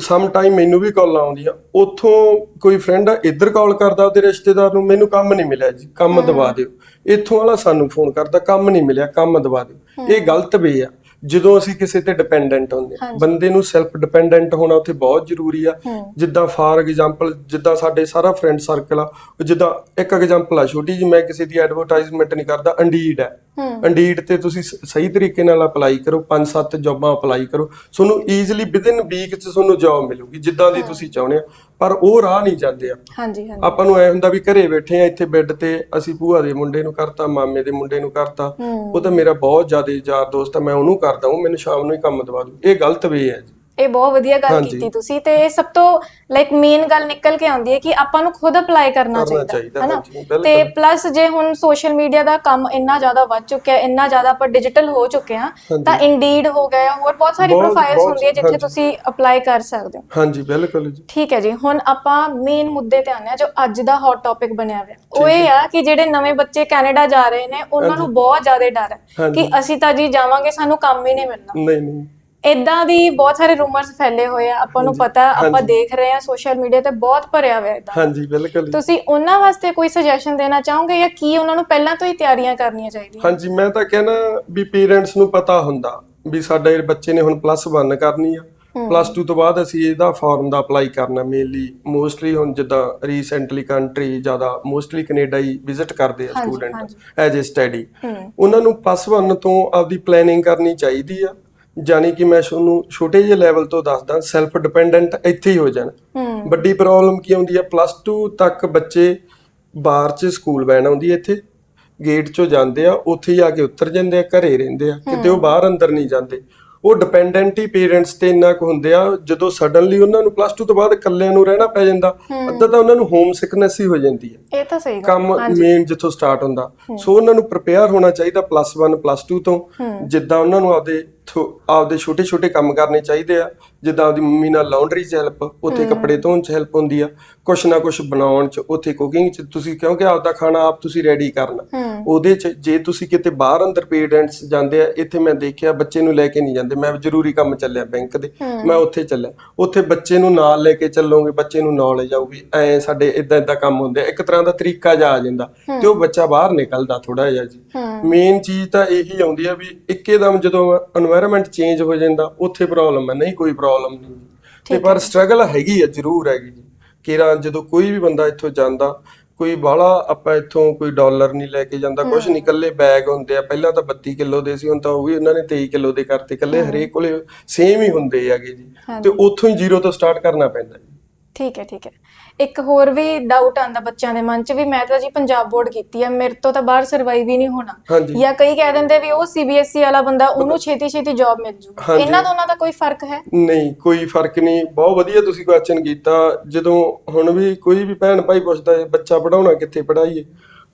ਸਮ ਟਾਈਮ ਮੈਨੂੰ ਵੀ ਕਾਲ ਆਉਂਦੀ ਆ ਉੱਥੋਂ ਕੋਈ ਫਰੈਂਡ ਆ ਇੱਧਰ ਕਾਲ ਕਰਦਾ ਉਹਦੇ ਰਿਸ਼ਤੇਦਾਰ ਨੂੰ ਮੈਨੂੰ ਕੰਮ ਨਹੀਂ ਮਿਲਿਆ ਜੀ ਕੰਮ ਦਵਾ ਦਿਓ। ਇੱਥੋਂ ਵਾਲਾ ਸਾਨੂੰ ਫੋਨ ਕਰਦਾ ਕੰਮ ਨਹੀਂ ਮਿਲਿਆ ਕੰਮ ਦਵਾ ਦਿਓ। ਇਹ ਗਲਤ ਵੇ ਆ। ਜਦੋਂ ਅਸੀਂ ਕਿਸੇ ਤੇ ਡਿਪੈਂਡੈਂਟ ਹੁੰਦੇ ਹਾਂਜੀ। ਬੰਦੇ ਨੂੰ ਸੈਲਫ ਡਿਪੈਂਡੈਂਟ ਹੋਣਾ ਉੱਥੇ ਬਹੁਤ ਜ਼ਰੂਰੀ ਆ। ਜਿੱਦਾਂ ਫਾਰ ਐਗਜ਼ਾਮਪਲ ਜਿੱਦਾਂ ਸਾਡੇ ਸਾਰਾ ਫਰੈਂਡ ਸਰਕਲ ਆ ਜਿੱਦਾਂ ਇੱਕ ਐਗਜ਼ਾਮਪਲ ਆ ਛੋਟੀ ਜੀ ਮੈਂ ਕਿਸੇ ਦੀ ਐਡਵਰਟਾਈਜ਼ਮੈਂਟ ਨਹੀਂ ਕਰਦਾ ਅੰਡੀਡ ਹੂੰ ਇੰਡੀਡ ਤੇ ਤੁਸੀਂ ਸਹੀ ਤਰੀਕੇ ਨਾਲ ਅਪਲਾਈ ਕਰੋ ਪੰਜ ਸੱਤ ਜੌਬਾਂ ਅਪਲਾਈ ਕਰੋ। ਤੁਹਾਨੂੰ ਈਜ਼ੀਲੀ ਵਿਦਿਨ ਵੀਕ ਚ ਤੁਹਾਨੂੰ ਜੌਬ ਮਿਲੂਗੀ ਜਿੱਦਾਂ ਦੀ ਤੁਸੀਂ ਚਾਹੁੰਦੇ ਆ ਪਰ ਉਹ ਰਾਹ ਨਹੀਂ ਜਾਂਦੇ ਆ ਹਾਂਜੀ ਹਾਂਜੀ। ਆਪਾਂ ਨੂੰ ਐ ਹੁੰਦਾ ਵੀ ਘਰੇ ਬੈਠੇ ਆ ਇੱਥੇ ਬੈੱਡ ਤੇ ਅਸੀਂ ਭੂਆ ਦੇ ਮੁੰਡੇ ਨੂੰ ਕਰਤਾ ਮਾਮੇ ਦੇ ਮੁੰਡੇ ਨੂੰ ਕਰਤਾ। ਉਹ ਤਾਂ ਮੇਰਾ ਬਹੁਤ ਜ਼ਿਆਦਾ ਯਾਰ ਦੋਸਤ ਆ ਮੈਂ ਉਹਨੂੰ ਕਰਦਾ ਉਹ ਮੈਨੂੰ ਸ਼ਾਮ ਨੂੰ ਹੀ ਕੰਮ ਦਵਾ ਦੂ। ਇਹ ਗਲਤ ਵੇ ਹੈ ਜੀ। ਇਹ ਬਹੁਤ ਵਧੀਆ ਗੱਲ ਹਾਂਜੀ। ਕੀਤੀ ਤੁਸੀਂ ਤੇ ਇਹ ਸਭ ਤੋਂ ਲਾਈਕ ਮੇਨ ਗੱਲ ਨਿਕਲ ਕੇ ਆਉਂਦੀ ਹੈ ਕਿ ਆਪਾਂ ਨੂੰ ਖੁਦ ਅਪਲਾਈ ਕਰਨਾ ਕਰਨਾ ਚਾਹੀਦਾ ਚਾਹੀਦਾ, ਹੈਨਾ ਹਾਂਜੀ, ਬਿਲਕੁਲ। ਤੇ ਪਲੱਸ ਜੇ ਹੁਣ ਸੋਸ਼ਲ ਮੀਡੀਆ ਦਾ ਕੰਮ ਇੰਨਾ ਜ਼ਿਆਦਾ ਵੱਧ ਚੁੱਕਿਆ ਹੈ ਇੰਨਾ ਜ਼ਿਆਦਾ ਆਪਾਂ ਡਿਜੀਟਲ ਹੋ ਚੁੱਕੇ ਹਾਂ ਹਾਂਜੀ। ਤਾਂ ਇੰਡੀਡ ਹੋ ਗਿਆ ਹੋਰ ਬਹੁਤ ਸਾਰੀ ਬਹੁਤ- ਪ੍ਰੋਫਾਈਲਸ ਬਹੁਤ- ਹੁੰਦੀਆਂ ਜਿੱਥੇ ਹਾਂਜੀ। ਤੁਸੀਂ ਅਪਲਾਈ ਕਰ ਸਕਦੇ ਹੋ ਹਾਂਜੀ ਬਿਲਕੁਲ ਜੀ ਠੀਕ ਹੈ ਜੀ ਹੁਣ ਆਪਾਂ ਮੇਨ ਮੁੱਦੇ ਤੇ ਆਉਂਦੇ ਹਾਂ ਜੋ ਅੱਜ ਦਾ ਹੌਟ ਟਾਪਿਕ ਬਣਿਆ ਹੋਇਆ ਉਹ ਇਹ ਆ ਕਿ ਜਿਹੜੇ ਨਵੇਂ ਬੱਚੇ ਕੈਨੇਡਾ ਜਾ ਰਹੇ ਨੇ ਉਹਨਾਂ ਨੂੰ ਬਹੁਤ ਜ਼ਿਆਦਾ ਡਰ ਹੈ ਹਾਂਜੀ। ਕਿ ਅਸੀਂ ਤਾਂ ਜੀ ਜਾਵਾਂਗੇ ਸਾਨੂੰ ਕੰਮ ਹੀ ਨਹੀਂ ਮਿਲਣਾ ਨਹੀਂ ਨਹੀਂ ਇਦਾਂ ਦੀ ਬਹੁਤ ਸਾਰੇ ਰੂਮਰਸ ਫੈਲੇ ਹੋਏ ਆ ਆਪਾਂ ਨੂੰ ਪਤਾ ਆਪਾਂ। ਦੇਖ ਰਹੇ ਆ ਸੋਸ਼ਲ ਮੀਡੀਆ ਤੇ ਬਹੁਤ ਭਰਿਆ ਹੋਇਆ ਇਦਾਂ ਹਾਂਜੀ ਬਿਲਕੁਲ। ਤੁਸੀਂ ਉਹਨਾਂ ਵਾਸਤੇ ਕੋਈ ਸੁਜੈਸ਼ਨ ਦੇਣਾ ਚਾਹੋਗੇ ਜਾਂ ਕੀ ਉਹਨਾਂ ਨੂੰ ਪਹਿਲਾਂ ਤੋਂ ਹੀ ਤਿਆਰੀਆਂ ਕਰਨੀਆਂ ਚਾਹੀਦੀਆਂ? ਹਾਂਜੀ ਮੈਂ ਤਾਂ ਕਹਿਣਾ ਵੀ ਪੇਰੈਂਟਸ ਨੂੰ ਪਤਾ ਹੁੰਦਾ ਵੀ ਸਾਡੇ ਬੱਚੇ ਨੇ ਹੁਣ ਪਲੱਸ 1 ਕਰਨੀ ਆ। ਪਲੱਸ 2 ਤੋਂ ਬਾਅਦ ਅਸੀਂ ਇਹਦਾ ਫਾਰਮ ਦਾ ਅਪਲਾਈ ਕਰਨਾ ਮੇਨਲੀ ਮੋਸਟਲੀ ਹੁਣ ਜਿੱਦਾਂ ਰੀਸੈਂਟਲੀ ਕੰਟਰੀ ਜ਼ਿਆਦਾ ਮੋਸਟਲੀ ਕੈਨੇਡਾ ਹੀ ਵਿਜ਼ਿਟ ਕਰਦੇ ਆ ਸਟੂਡੈਂਟ। ਐਜ਼ ਅ ਸਟੱਡੀ ਉਹਨਾਂ ਨੂੰ ਪਲੱਸ 1 ਤੋਂ ਆਪਦੀ ਪਲੈਨਿੰਗ ਕਰਨੀ ਚਾਹੀਦੀ ਆ। ਜਾਣੀ ਕਿ ਮੈਂ ਤੁਹਾਨੂੰ ਛੋਟੇ ਜਿਹੇ ਲੈਵਲ ਤੋਂ ਦੱਸਦਾ ਸੈਲਫ ਡਿਪੈਂਡੈਂਟ ਇੱਥੇ ਹੀ ਹੋ ਜਾਣ। ਵੱਡੀ ਪ੍ਰੋਬਲਮ ਕੀ ਆਉਂਦੀ ਹੈ ਪਲੱਸ 2 ਤੱਕ ਬੱਚੇ ਬਾਹਰ 'ਚ ਸਕੂਲ ਵੈਨ ਆਉਂਦੀ ਹੈ ਇੱਥੇ। ਗੇਟ 'ਚੋਂ ਜਾਂਦੇ ਆ ਉੱਥੇ ਆ ਕੇ ਉਤਰ ਜਾਂਦੇ ਆ ਘਰੇ ਰਹਿੰਦੇ ਆ। ਕਿਤੇ ਉਹ ਬਾਹਰ ਅੰਦਰ ਨਹੀਂ ਜਾਂਦੇ। ਉਹ ਡਿਪੈਂਡੈਂਟ ਹੀ ਪੇਰੈਂਟਸ ਤੇ ਇੰਨਾ ਕੁ ਹੁੰਦੇ ਆ ਜਦੋਂ ਸਡਨਲੀ ਉਹਨਾਂ ਨੂੰ ਪਲੱਸ 2 ਤੋਂ ਬਾਅਦ ਇਕੱਲਿਆਂ ਨੂੰ ਰਹਿਣਾ ਪੈ ਜਾਂਦਾ ਅੱਧਾ ਤਾਂ ਉਹਨਾਂ ਨੂੰ ਹੋਮ ਸਿਕਨੈਸ ਹੀ ਹੋ ਜਾਂਦੀ ਹੈ ਇਹ ਤਾਂ ਸਹੀ ਗੱਲ ਕੰਮ ਮੇਨ ਜਿੱਥੋਂ ਸਟਾਰਟ ਹੁੰਦਾ। ਸੋ ਉਹਨਾਂ ਨੂੰ ਪ੍ਰਿਪੇਅਰ ਹੋਣਾ ਚਾਹੀਦਾ ਪਲੱਸ 1 ਪਲੱਸ 2 ਤੋਂ। ਜਿੱਦਾਂ ਉਹਨਾਂ ਨੂੰ ਆਪਦੇ ਥੋ- ਆਪਦੇ ਛੋਟੇ ਛੋਟੇ ਕੰਮ ਕਰਨੇ ਚਾਹੀਦੇ ਆ ਜਿੱਦਾਂ ਆਪਦੀ ਮੰਮੀ ਨਾਲ ਲਾਉਂਡਰੀ 'ਚ ਹੈਲਪ ਉੱਥੇ ਕੱਪੜੇ ਧੋਣ 'ਚ ਹੈਲਪ ਹੁੰਦੀ ਆ ਕੁਛ ਨਾ ਕੁਛ ਬਣਾਉਣ 'ਚ ਉੱਥੇ ਕੁਕਿੰਗ 'ਚ ਤੁਸੀਂ ਕਿਉਂਕਿ ਆਪਦਾ ਖਾਣਾ ਆਪ ਤੁਸੀਂ ਰੈਡੀ ਕਰਨਾ। ਉਹਦੇ 'ਚ ਜੇ ਤੁਸੀਂ ਕਿਤੇ ਬਾਹਰ ਅੰਦਰ ਪੇਰੈਂਟਸ ਜਾਂਦੇ ਆ ਇੱਥੇ ਮੈਂ ਦੇਖਿਆ ਬੱਚੇ ਨੂੰ ਲੈ ਕੇ ਨਹੀਂ ਜਾਂਦੇ ਮੈਂ ਜ਼ਰੂਰੀ ਕੰਮ ਚੱਲਿਆ ਬੈਂਕ ਦੇ ਮੈਂ ਉੱਥੇ ਚੱਲਿਆ। ਉੱਥੇ ਬੱਚੇ ਨੂੰ ਨਾਲ ਲੈ ਕੇ ਚੱਲੋਗੇ ਬੱਚੇ ਨੂੰ ਨੌਲੇਜ ਆਊਗੀ ਐ ਸਾਡੇ ਇਦਾਂ ਇਦਾਂ ਕੰਮ ਹੁੰਦੇ ਆ ਇੱਕ ਤਰ੍ਹਾਂ ਦਾ ਤਰੀਕਾ ਜਾ ਆ ਜਾਂਦਾ ਤੇ ਉਹ ਬੱਚਾ ਬਾਹਰ ਨਿਕਲਦਾ ਥੋੜਾ ਜਿਹਾ ਜੀ। ਮੇਨ ਚੀਜ਼ ਤਾਂ ਇਹੀ ਆਉਂਦੀ ਆ ਵੀ ਇੱਕੇਦਮ ਜਦੋਂ এনवायरमेंट ਚੇਂਜ ਹੋ ਜਾਂਦਾ ਉੱਥੇ ਪ੍ਰੋਬਲਮ ਹੈ ਨਹੀਂ ਕੋਈ ਪ੍ਰੋਬਲਮ ਨਹੀਂ ਤੇ ਪਰ ਸਟਰਗਲ ਹੈਗੀ ਆ ਜ਼ਰੂਰ ਹੈਗੀ ਜੀ। ਕਿਰਾ ਜਦੋਂ ਕੋਈ ਵੀ ਬੰਦਾ ਇੱਥੋਂ ਜਾਂਦਾ ਕੋਈ ਬਾਲਾ ਆਪਾਂ ਇੱਥੋਂ ਕੋਈ ਡਾਲਰ ਨਹੀਂ ਲੈ ਕੇ ਜਾਂਦਾ ਕੁਝ ਨਹੀਂ ਕੱਲੇ ਬੈਗ ਹੁੰਦੇ ਆ। ਪਹਿਲਾਂ ਤਾਂ 32 ਕਿਲੋ ਦੇ ਸੀ ਹੁਣ ਤਾਂ ਉਹ ਵੀ ਉਹਨਾਂ ਨੇ 23 ਕਿਲੋ ਦੇ ਕਰਤੇ। ਕੱਲੇ ਹਰੇਕ ਕੋਲੇ ਸੇਮ ਹੀ ਹੁੰਦੇ ਹੈਗੇ ਜੀ। ਤੇ ਉੱਥੋਂ ਹੀ ਜ਼ੀਰੋ ਤੋਂ ਸਟਾਰਟ ਕਰਨਾ ਪੈਂਦਾ ਜੀ। ਠੀਕ ਹੈ ਠੀਕ ਹੈ। ਇੱਕ ਹੋਰ ਵੀ ਡਾਊਟ ਆਂਦਾ ਬੱਚਿਆਂ ਦੇ ਮਨ 'ਚ ਵੀ ਮੈਂ ਤਾਂ ਜੀ ਪੰਜਾਬ ਬੋਰਡ ਕੀਤੀ ਹੈ ਮੇਰੇ ਤੋਂ ਤਾਂ ਬਾਹਰ ਸਰਵਾਈਵ ਹੀ ਨਹੀਂ ਹੋਣਾ। ਹਾਂਜੀ। ਜਾਂ ਕਈ ਕਹਿ ਦਿੰਦੇ ਵੀ ਉਹ ਸੀਬੀਐਸਈ ਵਾਲਾ ਬੰਦਾ ਉਹਨੂੰ ਛੇਤੀ ਛੇਤੀ ਜੌਬ ਮਿਲ ਹਾਂਜੀ। ਇਹਨਾਂ ਦੋਨਾਂ ਦਾ ਕੋਈ ਫ਼ਰਕ ਹੈ? ਨਹੀਂ ਕੋਈ ਫ਼ਰਕ ਨਹੀਂ। ਬਹੁਤ ਵਧੀਆ ਤੁਸੀਂ ਕੁਐਸਚਨ ਕੀਤਾ। ਜਦੋਂ ਹੁਣ ਵੀ ਕੋਈ ਵੀ ਭੈਣ ਭਾਈ ਪੁੱਛਦਾ ਹੈ ਬੱਚਾ ਪੜਾਉਣਾ ਕਿੱਥੇ ਪੜਾਈਏ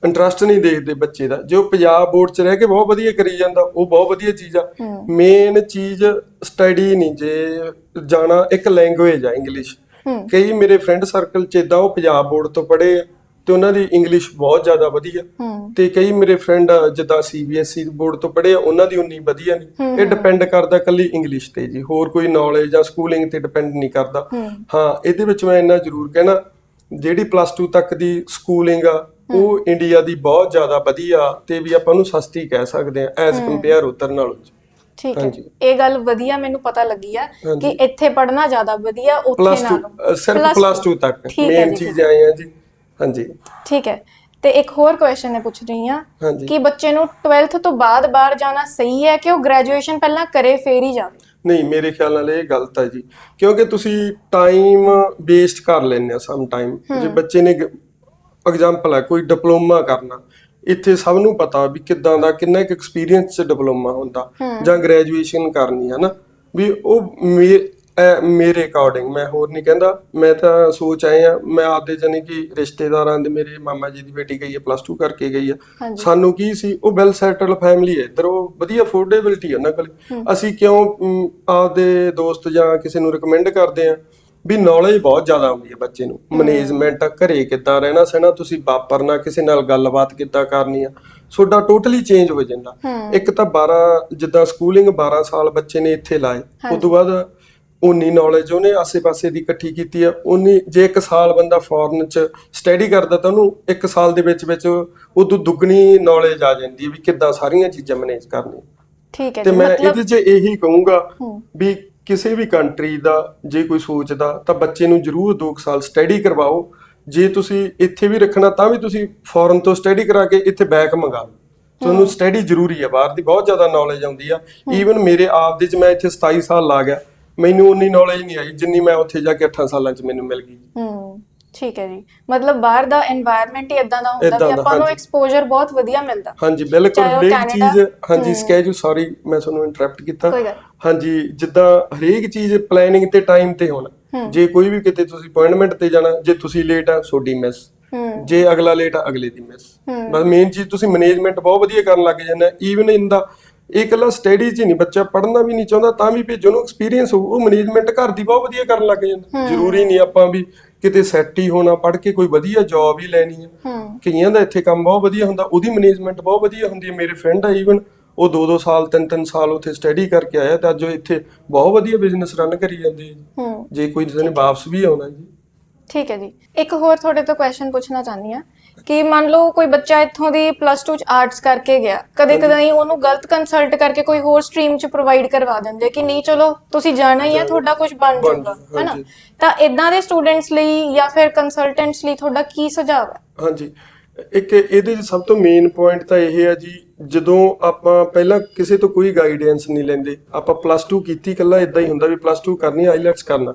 ਇੰਟਰਸਟ ਨਹੀਂ ਦੇਖਦੇ ਬੱਚੇ ਦਾ। ਜੋ ਪੰਜਾਬ ਬੋਰਡ 'ਚ ਰਹਿ ਕੇ ਬਹੁਤ ਵਧੀਆ ਕਰੀ ਜਾਂਦਾ ਉਹ ਬਹੁਤ ਵਧੀਆ ਚੀਜ਼ ਆ। ਮੇਨ ਚੀਜ਼ ਸਟੱਡੀ ਨਹੀਂ ਜੇ ਜਾਣਾ ਇੱਕ ਲੈਂਗੁਏਜ ਆ ਇੰਗਲਿਸ਼ ਕਈ ਮੇਰੇ ਫਰੈਂਡ ਸਰਕਲ 'ਚ ਇਦਾਂ ਉਹ ਪੰਜਾਬ ਬੋਰਡ ਤੋਂ ਪੜ੍ਹੇ ਆ ਤੇ ਉਹਨਾਂ ਦੀ ਇੰਗਲਿਸ਼ ਬਹੁਤ ਜ਼ਿਆਦਾ ਵਧੀਆ। ਤੇ ਕਈ ਮੇਰੇ ਫਰੈਂਡ ਜਿੱਦਾਂ ਸੀਬੀਐਸਈ ਬੋਰਡ ਤੋਂ ਪੜ੍ਹੇ ਆ ਉਹਨਾਂ ਦੀ ਉਨੀ ਵਧੀਆ ਨਹੀਂ ਇਹ ਡਿਪੈਂਡ ਕਰਦਾ ਕੱਲੀ ਇੰਗਲਿਸ਼ ਤੇ ਜੀ ਹੋਰ ਕੋਈ ਨੌਲੇਜ ਜਾਂ ਸਕੂਲਿੰਗ ਤੇ ਡਿਪੈਂਡ ਨਹੀਂ ਕਰਦਾ। ਹਾਂ। ਇਹਦੇ ਵਿੱਚ ਮੈਂ ਇੰਨਾ ਜ਼ਰੂਰ ਕਹਿਣਾ ਜਿਹੜੀ ਪਲੱਸ 2 ਤੱਕ ਦੀ ਸਕੂਲਿੰਗ ਆ ਉਹ ਇੰਡੀਆ ਦੀ ਬਹੁਤ ਜ਼ਿਆਦਾ ਵਧੀਆ ਤੇ ਵੀ ਆਪਾਂ ਨੂੰ ਸਸਤੀ ਕਹਿ ਸਕਦੇ ਆ ਐਜ਼ ਕੰਪੇਅਰ ਉਤਰ ਨਾਲੋਂ। ਠੀਕ ਹੈ। ਹਾਂਜੀ। ਇਹ ਗੱਲ ਵਧੀਆ ਮੈਨੂੰ ਪਤਾ ਲੱਗੀ ਆ ਕਿ ਇੱਥੇ ਪੜਨਾ ਜ਼ਿਆਦਾ ਵਧੀਆ ਉੱਥੇ ਪਲੱਸ ਨਾਲੋਂ 2 ਸਿਰਫ ਪਲੱਸ two 2 ਤੱਕ। ਠੀਕ ਹੈ ਮੇਨ ਜੀ, ਚੀਜ਼ ਆਏ ਆ ਜੀ। ਹਾਂਜੀ। ਠੀਕ ਹੈ। ਤੇ ਇੱਕ ਹੋਰ ਕੁਐਸਚਨ ਹੈ ਪੁੱਛ ਰਹੀ ਹਾਂਜੀ। ਕਿ ਬੱਚੇ ਨੂੰ 12th ਤੋਂ ਬਾਅਦ ਬਾਹਰ ਜਾਣਾ ਸਹੀ ਹੈ ਕਿ ਉਹ ਗ੍ਰੈਜੂਏਸ਼ਨ ਪਹਿਲਾਂ ਕਰੇ ਫੇਰ ਹੀ ਜਾਵੇ? ਨਹੀਂ ਮੇਰੇ ਖਿਆਲ ਨਾਲ ਇਹ ਗਲਤ ਹੈ ਜੀ। ਕਿਉਂਕਿ ਤੁਸੀਂ ਟਾਈਮ ਵੇਸਟ ਕਰ ਲੈਂਦੇ ਆ ਸਮ ਟਾਈਮ ਜੇ ਬੱਚੇ ਨੇ ਐਗਜ਼ਾਮਪਲ ਹੈ ਕੋਈ ਡਿਪਲੋਮਾ ਕਰਨਾ। ਇੱਥੇ ਸਭ ਨੂੰ ਪਤਾ ਵੀ ਕਿੱਦਾਂ ਦਾ ਕਿੰਨਾ ਕੁ ਐਕਸਪੀਰੀਅੰਸ ਚ ਡਿਪਲੋਮਾ ਹੁੰਦਾ ਜਾਂ ਗ੍ਰੈਜੂਏਸ਼ਨ ਕਰਨੀ ਹੈ ਨਾ ਵੀ ਉਹ ਮੇਰੇ ਅਕੋਰਡਿੰਗ ਮੈਂ ਹੋਰ ਨਹੀਂ ਕਹਿੰਦਾ ਮੈਂ ਤਾਂ ਸੋਚ ਆਏ ਆ ਮੈਂ ਆਪਦੇ ਜਾਨੀ ਕਿ ਰਿਸ਼ਤੇਦਾਰਾਂ ਦੇ ਮੇਰੇ ਮਾਮਾ ਜੀ ਦੀ ਬੇਟੀ ਗਈ ਹੈ ਪਲੱਸ 2 ਕਰਕੇ ਗਈ ਆ। ਸਾਨੂੰ ਕੀ ਸੀ ਉਹ ਵੈਲ ਸੈਟਲ ਫੈਮਿਲੀ ਹੈ ਇੱਧਰ ਉਹ ਵਧੀਆ ਅਫੋਰਡੇਬਿਲਟੀ ਹੈ ਉਹਨਾਂ ਕੋਲ। ਅਸੀਂ ਕਿਉਂ ਆਪਦੇ ਦੋਸਤ ਜਾਂ ਕਿਸੇ ਨੂੰ ਰეკਮੈਂਡ ਕਰਦੇ ਆ? ਵੀ ਨੌਲੇਜ ਬਹੁਤ ਜ਼ਿਆਦਾ ਆਉਂਦੀ ਹੈ ਬੱਚੇ ਨੂੰ। ਮੈਨੇਜਮੈਂਟ ਘਰੇ ਕਿੱਦਾਂ ਰਹਿਣਾ ਸਹਿਣਾ ਤੁਸੀਂ ਵਾਪਰਨਾ ਕਿਸੇ ਨਾਲ ਗੱਲਬਾਤ ਕਿੱਦਾਂ ਕਰਨੀ ਆ। ਤੁਹਾਡਾ ਟੋਟਲੀ ਚੇਂਜ ਹੋ ਜਾਂਦਾ। ਇੱਕ ਤਾਂ 12 ਜਿੱਦਾਂ ਸਕੂਲਿੰਗ 12 ਸਾਲ ਬੱਚੇ ਨੇ ਇੱਥੇ ਲਾਏ। ਉਸ ਤੋਂ ਬਾਅਦ ਉਨੀ ਨੌਲੇਜ ਉਹਨੇ ਆਸੇ-ਪਾਸੇ ਦੀ ਇਕੱਠੀ ਕੀਤੀ ਆ। ਉਨੀ ਜੇ ਇੱਕ ਸਾਲ ਬੰਦਾ ਫੋਰਨ ਚ ਸਟੱਡੀ ਕਰਦਾ ਤਾਂ ਉਹਨੂੰ ਇੱਕ ਸਾਲ ਦੇ ਵਿੱਚ ਵਿੱਚ ਉਦੋਂ ਦੁੱਗਣੀ ਨੌਲੇਜ ਆ ਜਾਂਦੀ ਹੈ ਵੀ ਕਿੱਦਾਂ ਸਾਰੀਆਂ ਚੀਜ਼ਾਂ ਮੈਨੇਜ ਕਰਨੀਆਂ। ਠੀਕ ਹੈ ਤੇ ਮੈਂ ਇਹਦੇ 'ਚ ਇਹੀ ਕਹੂੰਗਾ। ਵੀ ਕਿਸੇ ਵੀ ਕੰਟਰੀ ਦਾ ਜੇ ਕੋਈ ਸੋਚਦਾ ਤਾਂ ਬੱਚੇ ਨੂੰ ਜ਼ਰੂਰ 2 ਸਾਲ ਸਟੱਡੀ ਕਰਵਾਓ। ਜੇ ਤੁਸੀਂ ਇੱਥੇ ਵੀ ਰੱਖਣਾ ਤਾਂ ਵੀ ਤੁਸੀਂ ਫੋਰਨ ਤੋਂ ਸਟੱਡੀ ਕਰਾ ਕੇ ਇੱਥੇ ਬੈਕ ਮੰਗਾ ਲਓ। ਤੁਹਾਨੂੰ ਸਟੱਡੀ ਜ਼ਰੂਰੀ ਆ ਬਾਹਰ ਦੀ ਬਹੁਤ ਜ਼ਿਆਦਾ ਨੌਲੇਜ ਆਉਂਦੀ ਆ। ਈਵਨ ਮੇਰੇ ਆਪ ਦੇ ਚ ਮੈਂ ਇੱਥੇ 27 ਸਾਲ ਲਾ ਗਿਆ। ਮੈਨੂੰ ਉਨੀ ਨੌਲੇਜ ਨਹੀਂ ਆਈ ਜਿੰਨੀ ਮੈਂ ਉੱਥੇ ਜਾ ਕੇ 8 ਸਾਲਾਂ ਚ ਮੈਨੂੰ ਮਿਲ ਗਈ। ਹੂੰ। ਠੀਕ ਹੈ ਜੀ। ਮਤਲਬ ਬਾਹਰ ਦਾ এনवायरमेंट ਹੀ ਇਦਾਂ ਦਾ ਹੁੰਦਾ ਕਿ ਆਪਾਂ ਨੂੰ ਐਕਸਪੋਜ਼ਰ ਬਹੁਤ ਵਧੀਆ ਮਿਲਦਾ। ਹਾਂਜੀ ਬਿਲਕੁਲ ਚਾਹੇ ਚੀਜ਼ ਹਾਂਜੀ ਸਕੇਜੂ ਸੌਰੀ ਮੈਂ ਤੁਹਾਨੂੰ ਇੰਟਰਰਪਟ ਕੀਤਾ। ਕੋਈ ਗੱਲ ਹਾਂਜੀ ਜਿੱਦਾਂ ਹਰੇਕ ਚੀਜ਼ ਪਲੈਨਿੰਗ ਤੇ ਟਾਈਮ ਤੇ ਹੋਣਾ। ਜੇ ਕੋਈ ਵੀ ਕਿਤੇ ਤੁਸੀਂ ਅਪਾਇੰਟਮੈਂਟ ਤੇ ਜਾਣਾ ਜੇ ਤੁਸੀਂ ਲੇਟ ਆ ਤੁਹਾਡੀ ਮਿਸ ਜੇ ਅਗਲਾ ਲੇਟ ਆ ਅਗਲੇ ਦੀ ਮਿਸ ਬਸ ਮੇਨ ਚੀਜ਼ ਤੁਸੀਂ ਮੈਨੇਜਮੈਂਟ ਬਹੁਤ ਵਧੀਆ ਕਰਨ ਲੱਗ ਜਾਂਦਾ ਈਵਨ ਇਨ ਦਾ ਇਹ ਇਕੱਲਾ ਸਟੱਡੀ 'ਚ ਨਹੀਂ ਬੱਚਾ ਪੜ੍ਹਨਾ ਵੀ ਨਹੀਂ ਚਾਹੁੰਦਾ ਤਾਂ ਵੀ ਭੇਜੋ ਨੂੰ ਐਕਸਪੀਰੀਅੰਸ ਹੋ ਉਹ ਮੈਨੇਜਮੈਂਟ ਘਰ ਦੀ ਬਹੁਤ ਵਧੀਆ ਕਰਨ ਲੱਗ ਜਾਂਦਾ ਜ਼ਰੂਰੀ ਨਹੀਂ ਆਪਾਂ ਵੀ ਕਿਤੇ ਸੈੱਟ ਹੀ ਹੋਣਾ ਪੜ੍ਹ ਕੇ ਕੋਈ ਵਧੀਆ ਜੌਬ ਹੀ ਲੈਣੀ ਹੈ। ਕਈਆਂ ਦਾ ਇੱਥੇ ਕੰਮ ਬਹੁਤ ਵਧੀਆ ਹੁੰਦਾ ਉਹਦੀ ਮੈਨੇਜਮੈਂਟ ਬਹੁਤ ਵਧੀਆ ਹੁੰਦੀ ਹੈ। ਮੇਰੇ ਫਰੈਂਡ ਆ ਈਵਨ ਉਹ 2-2 ਸਾਲ 3-3 ਸਾਲ ਉੱਥੇ ਸਟੱਡੀ ਕਰਕੇ ਆਇਆ ਤੇ ਅੱਜ ਉਹ ਇੱਥੇ ਬਹੁਤ ਵਧੀਆ ਬਿਜ਼ਨਸ ਰਨ ਕਰੀ ਜਾਂਦੇ ਜੀ। ਕੋਈ ਕਿਸੇ ਨੇ ਵਾਪਸ ਵੀ ਆਉਣਾ ਜੀ। ਠੀਕ ਹੈ ਜੀ। ਇੱਕ ਹੋਰ ਤੁਹਾਡੇ ਤੋਂ ਕੁਐਸਚਨ ਪੁੱਛਣਾ ਚਾਹੁੰਦੀ ਆ ਕਿ ਮੰਨ ਲਓ ਕੋਈ ਬੱਚਾ ਇੱਥੋਂ ਦੀ ਪਲੱਸ 2 ਚ ਆਰਟਸ ਕਰਕੇ ਗਿਆ ਕਦੇ ਕਦਾਈ ਉਹਨੂੰ ਗਲਤ ਕੰਸਲਟ ਕਰਕੇ ਕੋਈ ਹੋਰ ਸਟਰੀਮ ਚ ਪ੍ਰੋਵਾਈਡ ਕਰਵਾ ਦਿੰਦੇ ਕਿ ਨਹੀਂ ਚਲੋ ਤੁਸੀਂ ਜਾਣਾ ਹੀ ਹੈ ਤੁਹਾਡਾ ਕੁਝ ਬਣ ਜਾਊਗਾ ਜਾਊ, ਹੈਨਾ। ਤਾਂ ਇਦਾਂ ਦੇ ਸਟੂਡੈਂਟਸ ਲਈ ਜਾਂ ਫਿਰ ਕੰਸਲਟੈਂਟਸ ਲਈ ਤੁਹਾਡਾ ਕੀ ਸੁਝਾਅ ਹੈ? ਹਾਂਜੀ। ਇੱਕ ਇਹਦੇ 'ਚ ਸਭ ਤੋਂ ਮੇਨ ਪੁਆਇੰਟ ਤਾਂ ਇਹ ਹੈ ਜੀ ਜਦੋਂ ਆਪਾਂ ਪਹਿਲਾਂ ਕਿਸੇ ਤੋਂ ਕੋਈ ਗਾਈਡੈਂਸ ਨਹੀਂ ਲੈਂਦੇ ਆਪਾਂ ਪਲੱਸ 2 ਕੀਤੀ ਕੱਲਾ ਇਦਾਂ ਹੀ ਹੁੰਦਾ ਵੀ ਪਲੱਸ 2 ਕਰਨੀ ਆਈਲੈਟਸ ਕਰਨਾ।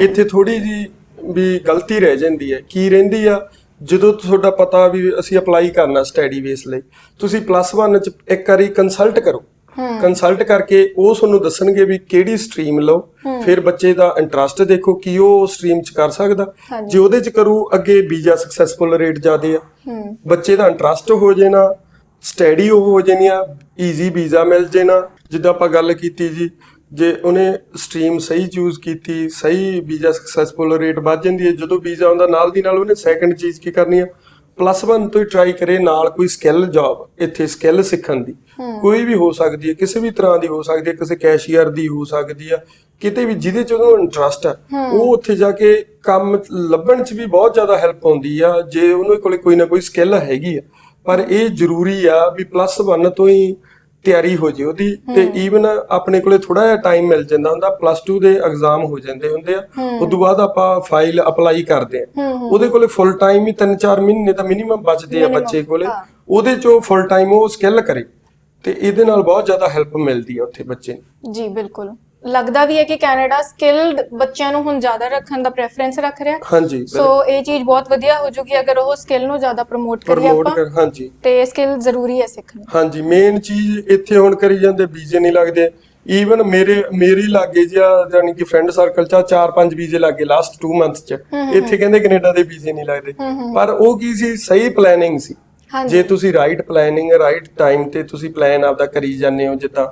ਇੱਥੇ ਥੋੜੀ ਜੀ ਵੀ ਗਲਤੀ ਰਹਿ ਜਾਂਦੀ ਹੈ। ਕੀ ਰਹਿੰਦੀ ਆ? ਜਦੋਂ ਤੁਹਾਡਾ ਪਤਾ ਵੀ ਅਸੀਂ ਅਪਲਾਈ ਕਰਨਾ ਸਟੱਡੀ ਬੇਸ ਲਈ ਤੁਸੀਂ ਪਲੱਸ 1 ਚ ਇੱਕ ਵਾਰੀ ਕੰਸਲਟ ਕਰੋ। ਕੰਸਲਟ ਕਰਕੇ ਉਹ ਤੁਹਾਨੂੰ ਦੱਸਣਗੇ ਵੀ ਕਿਹੜੀ ਸਟਰੀਮ ਲਓ। ਫਿਰ ਬੱਚੇ ਦਾ ਇੰਟਰਸਟ ਦੇਖੋ ਕੀ ਉਹ ਸਟਰੀਮ ਚ ਕਰ ਸਕਦਾ। ਜੇ ਉਹਦੇ ਚ ਕਰੂ ਅੱਗੇ ਵੀਜ਼ਾ ਸਕਸੈਸਫੁਲ ਰੇਟ ਜ਼ਿਆਦੇ ਆ। ਬੱਚੇ ਦਾ ਇੰਟਰਸਟ ਹੋ ਜਾਣਾ ਸਟੱਡੀ ਉਹ ਹੋ ਜਾਣੀ ਆ ਈਜ਼ੀ ਵੀਜ਼ਾ ਮਿਲ ਜਾਣਾ ਜਿੱਦਾਂ ਆਪਾਂ ਗੱਲ ਕੀਤੀ ਜੀ ਜੇ ਉਹਨੇ ਸਟਰੀਮ ਸਹੀ ਚੂਜ਼ ਕੀਤੀ ਸਹੀ ਵੀਜ਼ਾ ਸਕਸੈਸਫੁਲ ਰੇਟ ਵੱਧ ਜਾਂਦੀ ਹੈ ਜਦੋਂ ਵੀਜ਼ਾ ਆਉਂਦਾ ਨਾਲ ਦੀ ਨਾਲ ਉਹਨੇ ਸੈਕੰਡ ਚੀਜ਼ ਕੀ ਕਰਨੀ ਆ ਪਲੱਸ 1 ਤੋਂ ਹੀ ਟਰਾਈ ਕਰੇ ਨਾਲ ਕੋਈ ਸਕਿੱਲ ਜੌਬ ਇੱਥੇ ਸਕਿੱਲ ਸਿੱਖਣ ਦੀ। ਕੋਈ ਵੀ ਹੋ ਸਕਦੀ ਹੈ ਕਿਸੇ ਵੀ ਤਰ੍ਹਾਂ ਦੀ ਹੋ ਸਕਦੀ ਹੈ ਕਿਸੇ ਕੈਸ਼ੀਅਰ ਦੀ ਹੋ ਸਕਦੀ ਆ ਕਿਤੇ ਵੀ ਜਿਹਦੇ ਚ ਉਹਨੂੰ ਇੰਟਰਸਟ ਆ ਉਹ ਉੱਥੇ ਜਾ ਕੇ ਕੰਮ ਲੱਭਣ ਚ ਵੀ ਬਹੁਤ ਜ਼ਿਆਦਾ ਹੈਲਪ ਆਉਂਦੀ ਆ ਜੇ ਉਹਨੂੰ ਕੋਲੇ ਕੋਈ ਨਾ ਕੋਈ ਸਕਿੱਲ ਹੈਗੀ ਆ। ਪਰ ਇਹ ਜ਼ਰੂਰੀ ਆ ਵੀ ਪਲੱਸ 1 ਤੋਂ ਹੀ ਤਿਆਰੀ ਹੋ ਜੇ ਉਹਦੀ ਤੇ ਈਵਨ ਆਪਣੇ ਕੋਲੇ ਥੋੜਾ ਜਿਹਾ ਟਾਈਮ ਮਿਲ ਜਾਂਦਾ ਹੁੰਦਾ ਪਲੱਸ 2 ਦੇ ਐਗਜ਼ਾਮ ਹੋ ਜਾਂਦੇ ਹੁੰਦੇ ਆ। ਉਸ ਤੋਂ ਬਾਅਦ ਆਪਾਂ ਫਾਈਲ ਅਪਲਾਈ ਕਰਦੇ ਆ। ਉਹਦੇ ਕੋਲੇ ਫੁੱਲ ਟਾਈਮ ਹੀ 3-4 ਮਹੀਨੇ ਤਾਂ ਮਿਨੀਮਮ ਬਚਦੇ ਆ ਬੱਚੇ ਕੋਲੇ। ਉਹਦੇ ਚੋਂ ਫੁੱਲ ਟਾਈਮ ਉਹ ਸਕਿੱਲ ਕਰੇ। ਤੇ ਇਹਦੇ ਨਾਲ ਬਹੁਤ ਜ਼ਿਆਦਾ ਹੈਲਪ ਮਿਲਦੀ ਆ ਉੱਥੇ ਬੱਚੇ ਨੂੰ। ਜੀ ਬਿਲਕੁਲ। ਲੱਗਦਾ ਵੀ ਹੈ ਕਿ ਕੈਨੇਡਾ ਸਕਿਲਡ ਬੱਚਿਆਂ ਨੂੰ ਹੁਣ ਜ਼ਿਆਦਾ ਰੱਖਣ ਦਾ ਪ੍ਰੈਫਰੈਂਸ ਰੱਖ ਰਿਹਾ। ਹਾਂਜੀ ਸੋ ਇਹ ਚੀਜ਼ ਬਹੁਤ ਵਧੀਆ ਹੋ ਜੂਗੀ ਅਗਰ ਉਹ ਸਕਿੱਲ ਨੂੰ ਜ਼ਿਆਦਾ ਪ੍ਰਮੋਟ ਕਰੀਏ ਪ੍ਰਮੋਟ ਆਪਾਂ। ਕਰ ਹਾਂਜੀ। ਤੇ ਸਕਿੱਲ ਜ਼ਰੂਰੀ ਹੈ ਸਿੱਖਣੀ। ਹਾਂਜੀ ਮੇਨ ਚੀਜ਼ ਇੱਥੇ ਹੁਣ ਕਰੀ ਜਾਂਦੇ ਵੀਜ਼ੇ ਨਹੀਂ ਲੱਗਦੇ। ਈਵਨ ਮੇਰੇ ਮੇਰੀ ਲਾਗੇ ਜਿਆ ਜਾਨੀ ਕਿ ਫਰੈਂਡ ਸਰਕਲ ਚ ਚਾਰ ਪੰਜ ਵੀਜ਼ੇ ਲੱਗੇ ਲਾਸਟ 2 ਮੰਥਸ ਚ। ਇੱਥੇ ਕਹਿੰਦੇ ਕੈਨੇਡਾ ਦੇ ਵੀਜ਼ੇ ਨਹੀਂ ਲੱਗਦੇ। ਪਰ ਉਹ ਕੀ ਸੀ ਸਹੀ ਪਲੈਨਿੰਗ ਸੀ। ਜੇ ਤੁਸੀਂ ਰਾਈਟ ਪਲੈਨਿੰਗ ਰਾਈਟ ਟਾਈਮ ਤੇ ਤੁਸੀਂ ਪਲਾਨ ਆਪਦਾ ਕਰੀ ਜਾਂਦੇ ਹੋ ਜਿੱਦਾਂ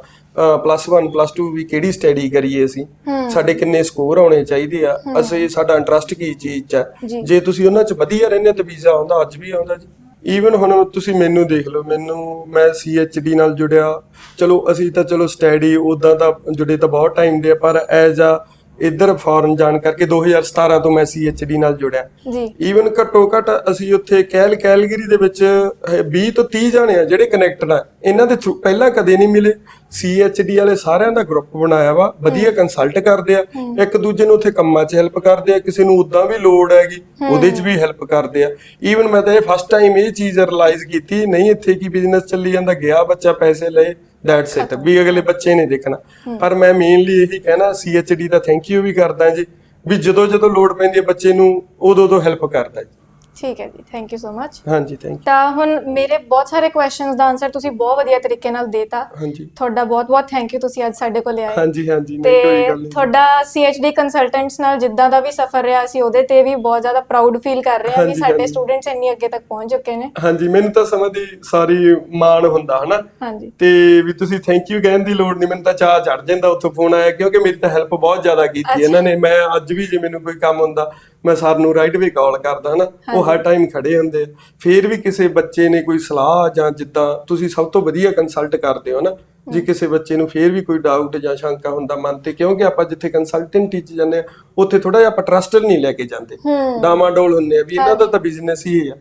ਪਲੱਸ 1 ਪਲੱਸ 2 ਵੀ ਕਿਹੜੀ ਸਟੱਡੀ ਕਰੀਏ ਅਸੀਂ? ਸਾਡੇ ਕਿੰਨੇ ਸਕੋਰ ਆਉਣੇ ਚਾਹੀਦੇ ਆ? ਅਸੀਂ ਸਾਡਾ ਇੰਟਰਸਟ ਕੀ ਚੀਜ਼ 'ਚ। ਹੈ ਜੇ। ਤੁਸੀਂ ਉਹਨਾਂ 'ਚ ਵਧੀਆ ਰਹਿੰਦੇ ਤਾਂ ਵੀਜ਼ਾ ਆਉਂਦਾ ਅੱਜ ਵੀ ਆਉਂਦਾ ਜੀ। ਈਵਨ ਹੁਣ ਤੁਸੀਂ ਮੈਨੂੰ ਦੇਖ ਲਓ ਮੈਨੂੰ ਮੈਂ ਸੀਐਚਡੀ ਨਾਲ ਜੁੜਿਆ। ਚਲੋ ਅਸੀਂ ਤਾਂ ਚਲੋ ਸਟੱਡੀ ਉਦਾਂ ਤਾਂ ਜੁੜੇ ਤਾਂ ਬਹੁਤ ਟਾਈਮ ਦੇ ਪਰ ਐਜ਼ ਆ ਇੱਧਰ ਫੋਰਨ ਜਾਣ ਕਰਕੇ 2017 ਤੋਂ ਮੈਂ ਸੀਐਚਡੀ ਨਾਲ ਜੁੜਿਆ। ਜੀ। ਈਵਨ ਘੱਟੋ ਘੱਟ ਅਸੀਂ ਉੱਥੇ ਕੈਲ ਕੈਲਗਰੀ ਦੇ ਵਿੱਚ ਹੈ 20 ਤੋਂ 30 ਜਾਣੇ ਆ ਜਿਹੜੇ ਕਨੈਕਟਡ ਆ। ਇਹਨਾਂ ਦੇ ਪਹਿਲਾਂ ਕਦੇ ਨਹੀਂ ਮਿਲੇ। ਸੀਐਚਡੀ ਵਾਲੇ ਸਾਰਿਆਂ ਦਾ ਗਰੁੱਪ ਬਣਾਇਆ ਵਾ ਵਧੀਆ ਕੰਸਲਟ ਕਰਦੇ ਆ। ਇੱਕ ਦੂਜੇ ਨੂੰ ਉੱਥੇ ਕੰਮਾਂ 'ਚ ਹੈਲਪ ਕਰਦੇ ਆ ਕਿਸੇ ਨੂੰ ਉਦਾਂ ਵੀ ਲੋੜ ਹੈਗੀ ਉਹਦੇ 'ਚ ਵੀ ਹੈਲਪ ਕਰਦੇ ਆ। ਈਵਨ ਮੈਂ ਤਾਂ ਇਹ ਫਸਟ ਟਾਈਮ ਇਹ ਚੀਜ਼ ਰਿਅਲਾਈਜ਼ ਕੀਤੀ ਨਹੀਂ ਇੱਥੇ ਕੀ ਬਿਜ਼ਨਸ ਚੱਲੀ ਜਾਂਦਾ ਗਿਆ ਬੱਚਾ ਪੈਸੇ ਲਏ ਦੈਟਸ ਇਟ ਵੀ ਅਗਲੇ ਬੱਚੇ ਨੇ ਦੇਖਣਾ। ਪਰ ਮੈਂ ਮੇਨਲੀ ਇਹੀ ਕਹਿਣਾ ਸੀਐਚਡੀ ਦਾ ਥੈਂਕ ਯੂ ਵੀ ਕਰਦਾ ਜੀ। ਵੀ ਜਦੋਂ ਜਦੋਂ ਲੋੜ ਪੈਂਦੀ ਹੈ ਬੱਚੇ ਨੂੰ ਉਦੋਂ ਉਦੋਂ ਹੈਲਪ ਕਰਦਾ ਜੀ। ਠੀਕ ਹੈ ਜੀ ਥੈਂਕ ਯੂ ਸੋ ਮਚ ਹਾਂਜੀ ਥੈਂਕ ਤਾਂ ਹੁਣ ਮੇਰੇ ਬਹੁਤ ਸਾਰੇ ਕੁਐਸਚਨਸ ਦਾ ਆਨਸਰ ਤੁਸੀਂ ਬਹੁਤ ਵਧੀਆ ਤਰੀਕੇ ਨਾਲ ਦੇਤਾ। ਯੂ ਹਾਂਜੀ। ਤੁਹਾਡਾ ਬਹੁਤ ਬਹੁਤ ਥੈਂਕ ਯੂ ਤੁਸੀਂ ਅੱਜ ਸਾਡੇ ਕੋਲ ਆਏ। ਹਾਂਜੀ ਹਾਂਜੀ ਨਹੀਂ ਕੋਈ ਗੱਲ ਨਹੀਂ। ਤੁਹਾਡਾ CHD ਕੰਸਲਟੈਂਟਸ ਨਾਲ ਜਿੱਦਾਂ ਦਾ ਵੀ ਸਫ਼ਰ ਰਿਹਾ ਸੀ ਉਹਦੇ ਤੇ ਵੀ ਬਹੁਤ ਜ਼ਿਆਦਾ ਪ੍ਰਾਊਡ ਫੀਲ ਕਰ ਰਹੇ ਹਾਂ ਹਾਂਜੀ, ਸਾਡੇ। ਸਟੂਡੈਂਟਸ ਇੰਨੀ ਅੱਗੇ ਤੱਕ ਪਹੁੰਚ ਚੁੱਕੇ ਨੇ। ਹਾਂਜੀ ਮੈਨੂੰ ਤਾਂ ਸਮਝ ਦੀ ਸਾਰੀ ਮਾਣ ਹੁੰਦਾ ਹਨਾ? ਹਾਂਜੀ। ਤੇ ਵੀ ਤੁਸੀਂ ਥੈਂਕ ਯੂ ਕਹਿਣ ਦੀ ਲੋੜ ਨਹੀਂ ਮੈਨੂੰ ਤਾਂ ਚਾਹ ਚੜ ਜਾਂਦਾ ਉੱਥੋਂ ਫੋਨ ਆਇਆ ਕਿਉਂਕਿ ਮੇਰੀ ਤਾਂ ਹੈਲਪ ਬਹੁਤ ਜ਼ਿਆਦਾ ਕੀਤੀ ਇਹਨਾਂ ਨੇ। ਮੈਂ ਅੱਜ ਵੀ ਜੇ ਮੈਨੂੰ ਕੋਈ ਕੰਮ ਹੁੰਦਾ ਮੈਂ ਸਰ ਨੂੰ ਰਾਈਟ ਵੇ ਕਾਲ ਕਰਦਾ ਹਨਾ ਉਹ ਹਰ ਟਾਈਮ ਖੜੇ ਹੁੰਦੇ ਆ। ਫੇਰ ਵੀ ਕਿਸੇ ਬੱਚੇ ਨੇ ਕੋਈ ਸਲਾਹ ਜਾਂ ਜਿੱਦਾਂ ਤੁਸੀਂ ਸਭ ਤੋਂ ਵਧੀਆ ਕੰਸਲਟ ਕਰਦੇ ਹੋ ਨਾ ਜੇ ਕਿਸੇ ਬੱਚੇ ਨੂੰ ਫੇਰ ਵੀ ਕੋਈ ਡਾਊਟ ਜਾਂ ਸ਼ੰਕਾ ਹੁੰਦਾ ਮਨ ਤੇ ਕਿਉਂਕਿ ਆਪਾਂ ਜਿੱਥੇ ਕੰਸਲਟੈਂਟ ਚ ਜਾਂਦੇ ਆ ਉੱਥੇ ਥੋੜਾ ਜਿਹਾ ਆਪਾਂ ਟਰਸਟ ਨਹੀਂ ਲੈ ਕੇ ਜਾਂਦੇ। ਡਾਮਾਡੋਲ ਹੁੰਦੇ ਆ ਵੀ ਇਹਨਾਂ ਦਾ ਤਾਂ ਬਿਜ਼ਨਸ ਹੀ ਆ।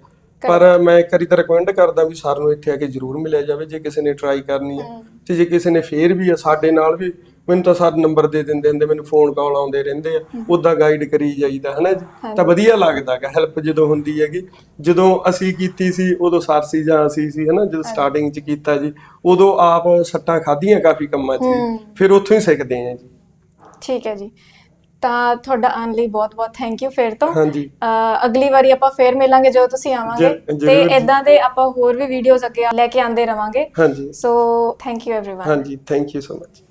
ਪਰ ਮੈਂ ਇੱਕ ਵਾਰੀ ਤਾਂ ਰਿਕਮੈਂਡ ਕਰਦਾ ਵੀ ਸਰ ਨੂੰ ਇੱਥੇ ਆ ਕੇ ਜ਼ਰੂਰ ਮਿਲਿਆ ਜਾਵੇ ਜੇ ਕਿਸੇ ਨੇ ਟਰਾਈ ਕਰਨੀ ਹੈ ਤੇ ਜੇ ਕਿਸੇ ਨੇ ਫੇਰ ਵੀ ਸਾਡੇ ਨਾਲ ਵੀ ਮੈਨੂੰ ਤਾਂ ਸਰ ਨੰਬਰ ਦੇ ਦਿੰਦੇ ਹੁੰਦੇ ਮੈਨੂੰ ਫੋਨ ਕਾਲ ਆਉਂਦੇ ਰਹਿੰਦੇ ਆ ਉਦਾਂ ਗਾਈਡ ਕਰੀ ਜਾਈਦਾ ਹਨਾ ਜੀ ਤਾਂ ਵਧੀਆ ਲੱਗਦਾ ਗਾ ਹੈਲਪ ਜਦੋਂ ਹੁੰਦੀ ਹੈਗੀ ਜਦੋਂ ਅਸੀਂ ਕੀਤੀ ਸੀ ਉਦੋਂ ਸਰ ਸੀ ਜਾਂ ਅਸੀਂ ਸੀ ਹਨਾ ਜਦੋਂ ਸਟਾਰਟਿੰਗ ਚ ਕੀਤਾ ਜੀ ਉਦੋਂ ਆਪ ਸੱਟਾਂ ਖਾਧੀਆਂ ਕਾਫੀ ਕੰਮਾਂ 'ਚ ਜੀ। ਫਿਰ ਉੱਥੋਂ ਹੀ ਸਿੱਖਦੇ ਆ ਜੀ ਠੀਕ ਹੈ ਜੀ ਤਾਂ ਤੁਹਾਡਾ ਆਉਣ ਲਈ ਬਹੁਤ-ਬਹੁਤ ਥੈਂਕ ਯੂ ਫਿਰ ਤੋਂ ਹਾਂਜੀ ਅਹ ਅਗਲੀ ਵਾਰੀ ਆਪਾਂ ਫੇਰ ਮਿਲਾਂਗੇ ਜਦੋਂ ਤੁਸੀਂ ਆਵਾਂਗੇ ਜ- ਤੇ ਜ਼ਰੂਰ ਜੀ। ਇਦਾਂ ਦੇ ਆਪਾਂ ਹੋਰ ਵੀ ਵੀਡੀਓਜ਼ ਅੱਗੇ ਲੈ ਕੇ ਆਂਦੇ ਰਵਾਂਗੇ ਹਾਂਜੀ ਸੋ ਥੈਂਕ ਯੂ एवरीवन ਹਾਂਜੀ ਥੈਂਕ ਯੂ ਸੋ ਮਚ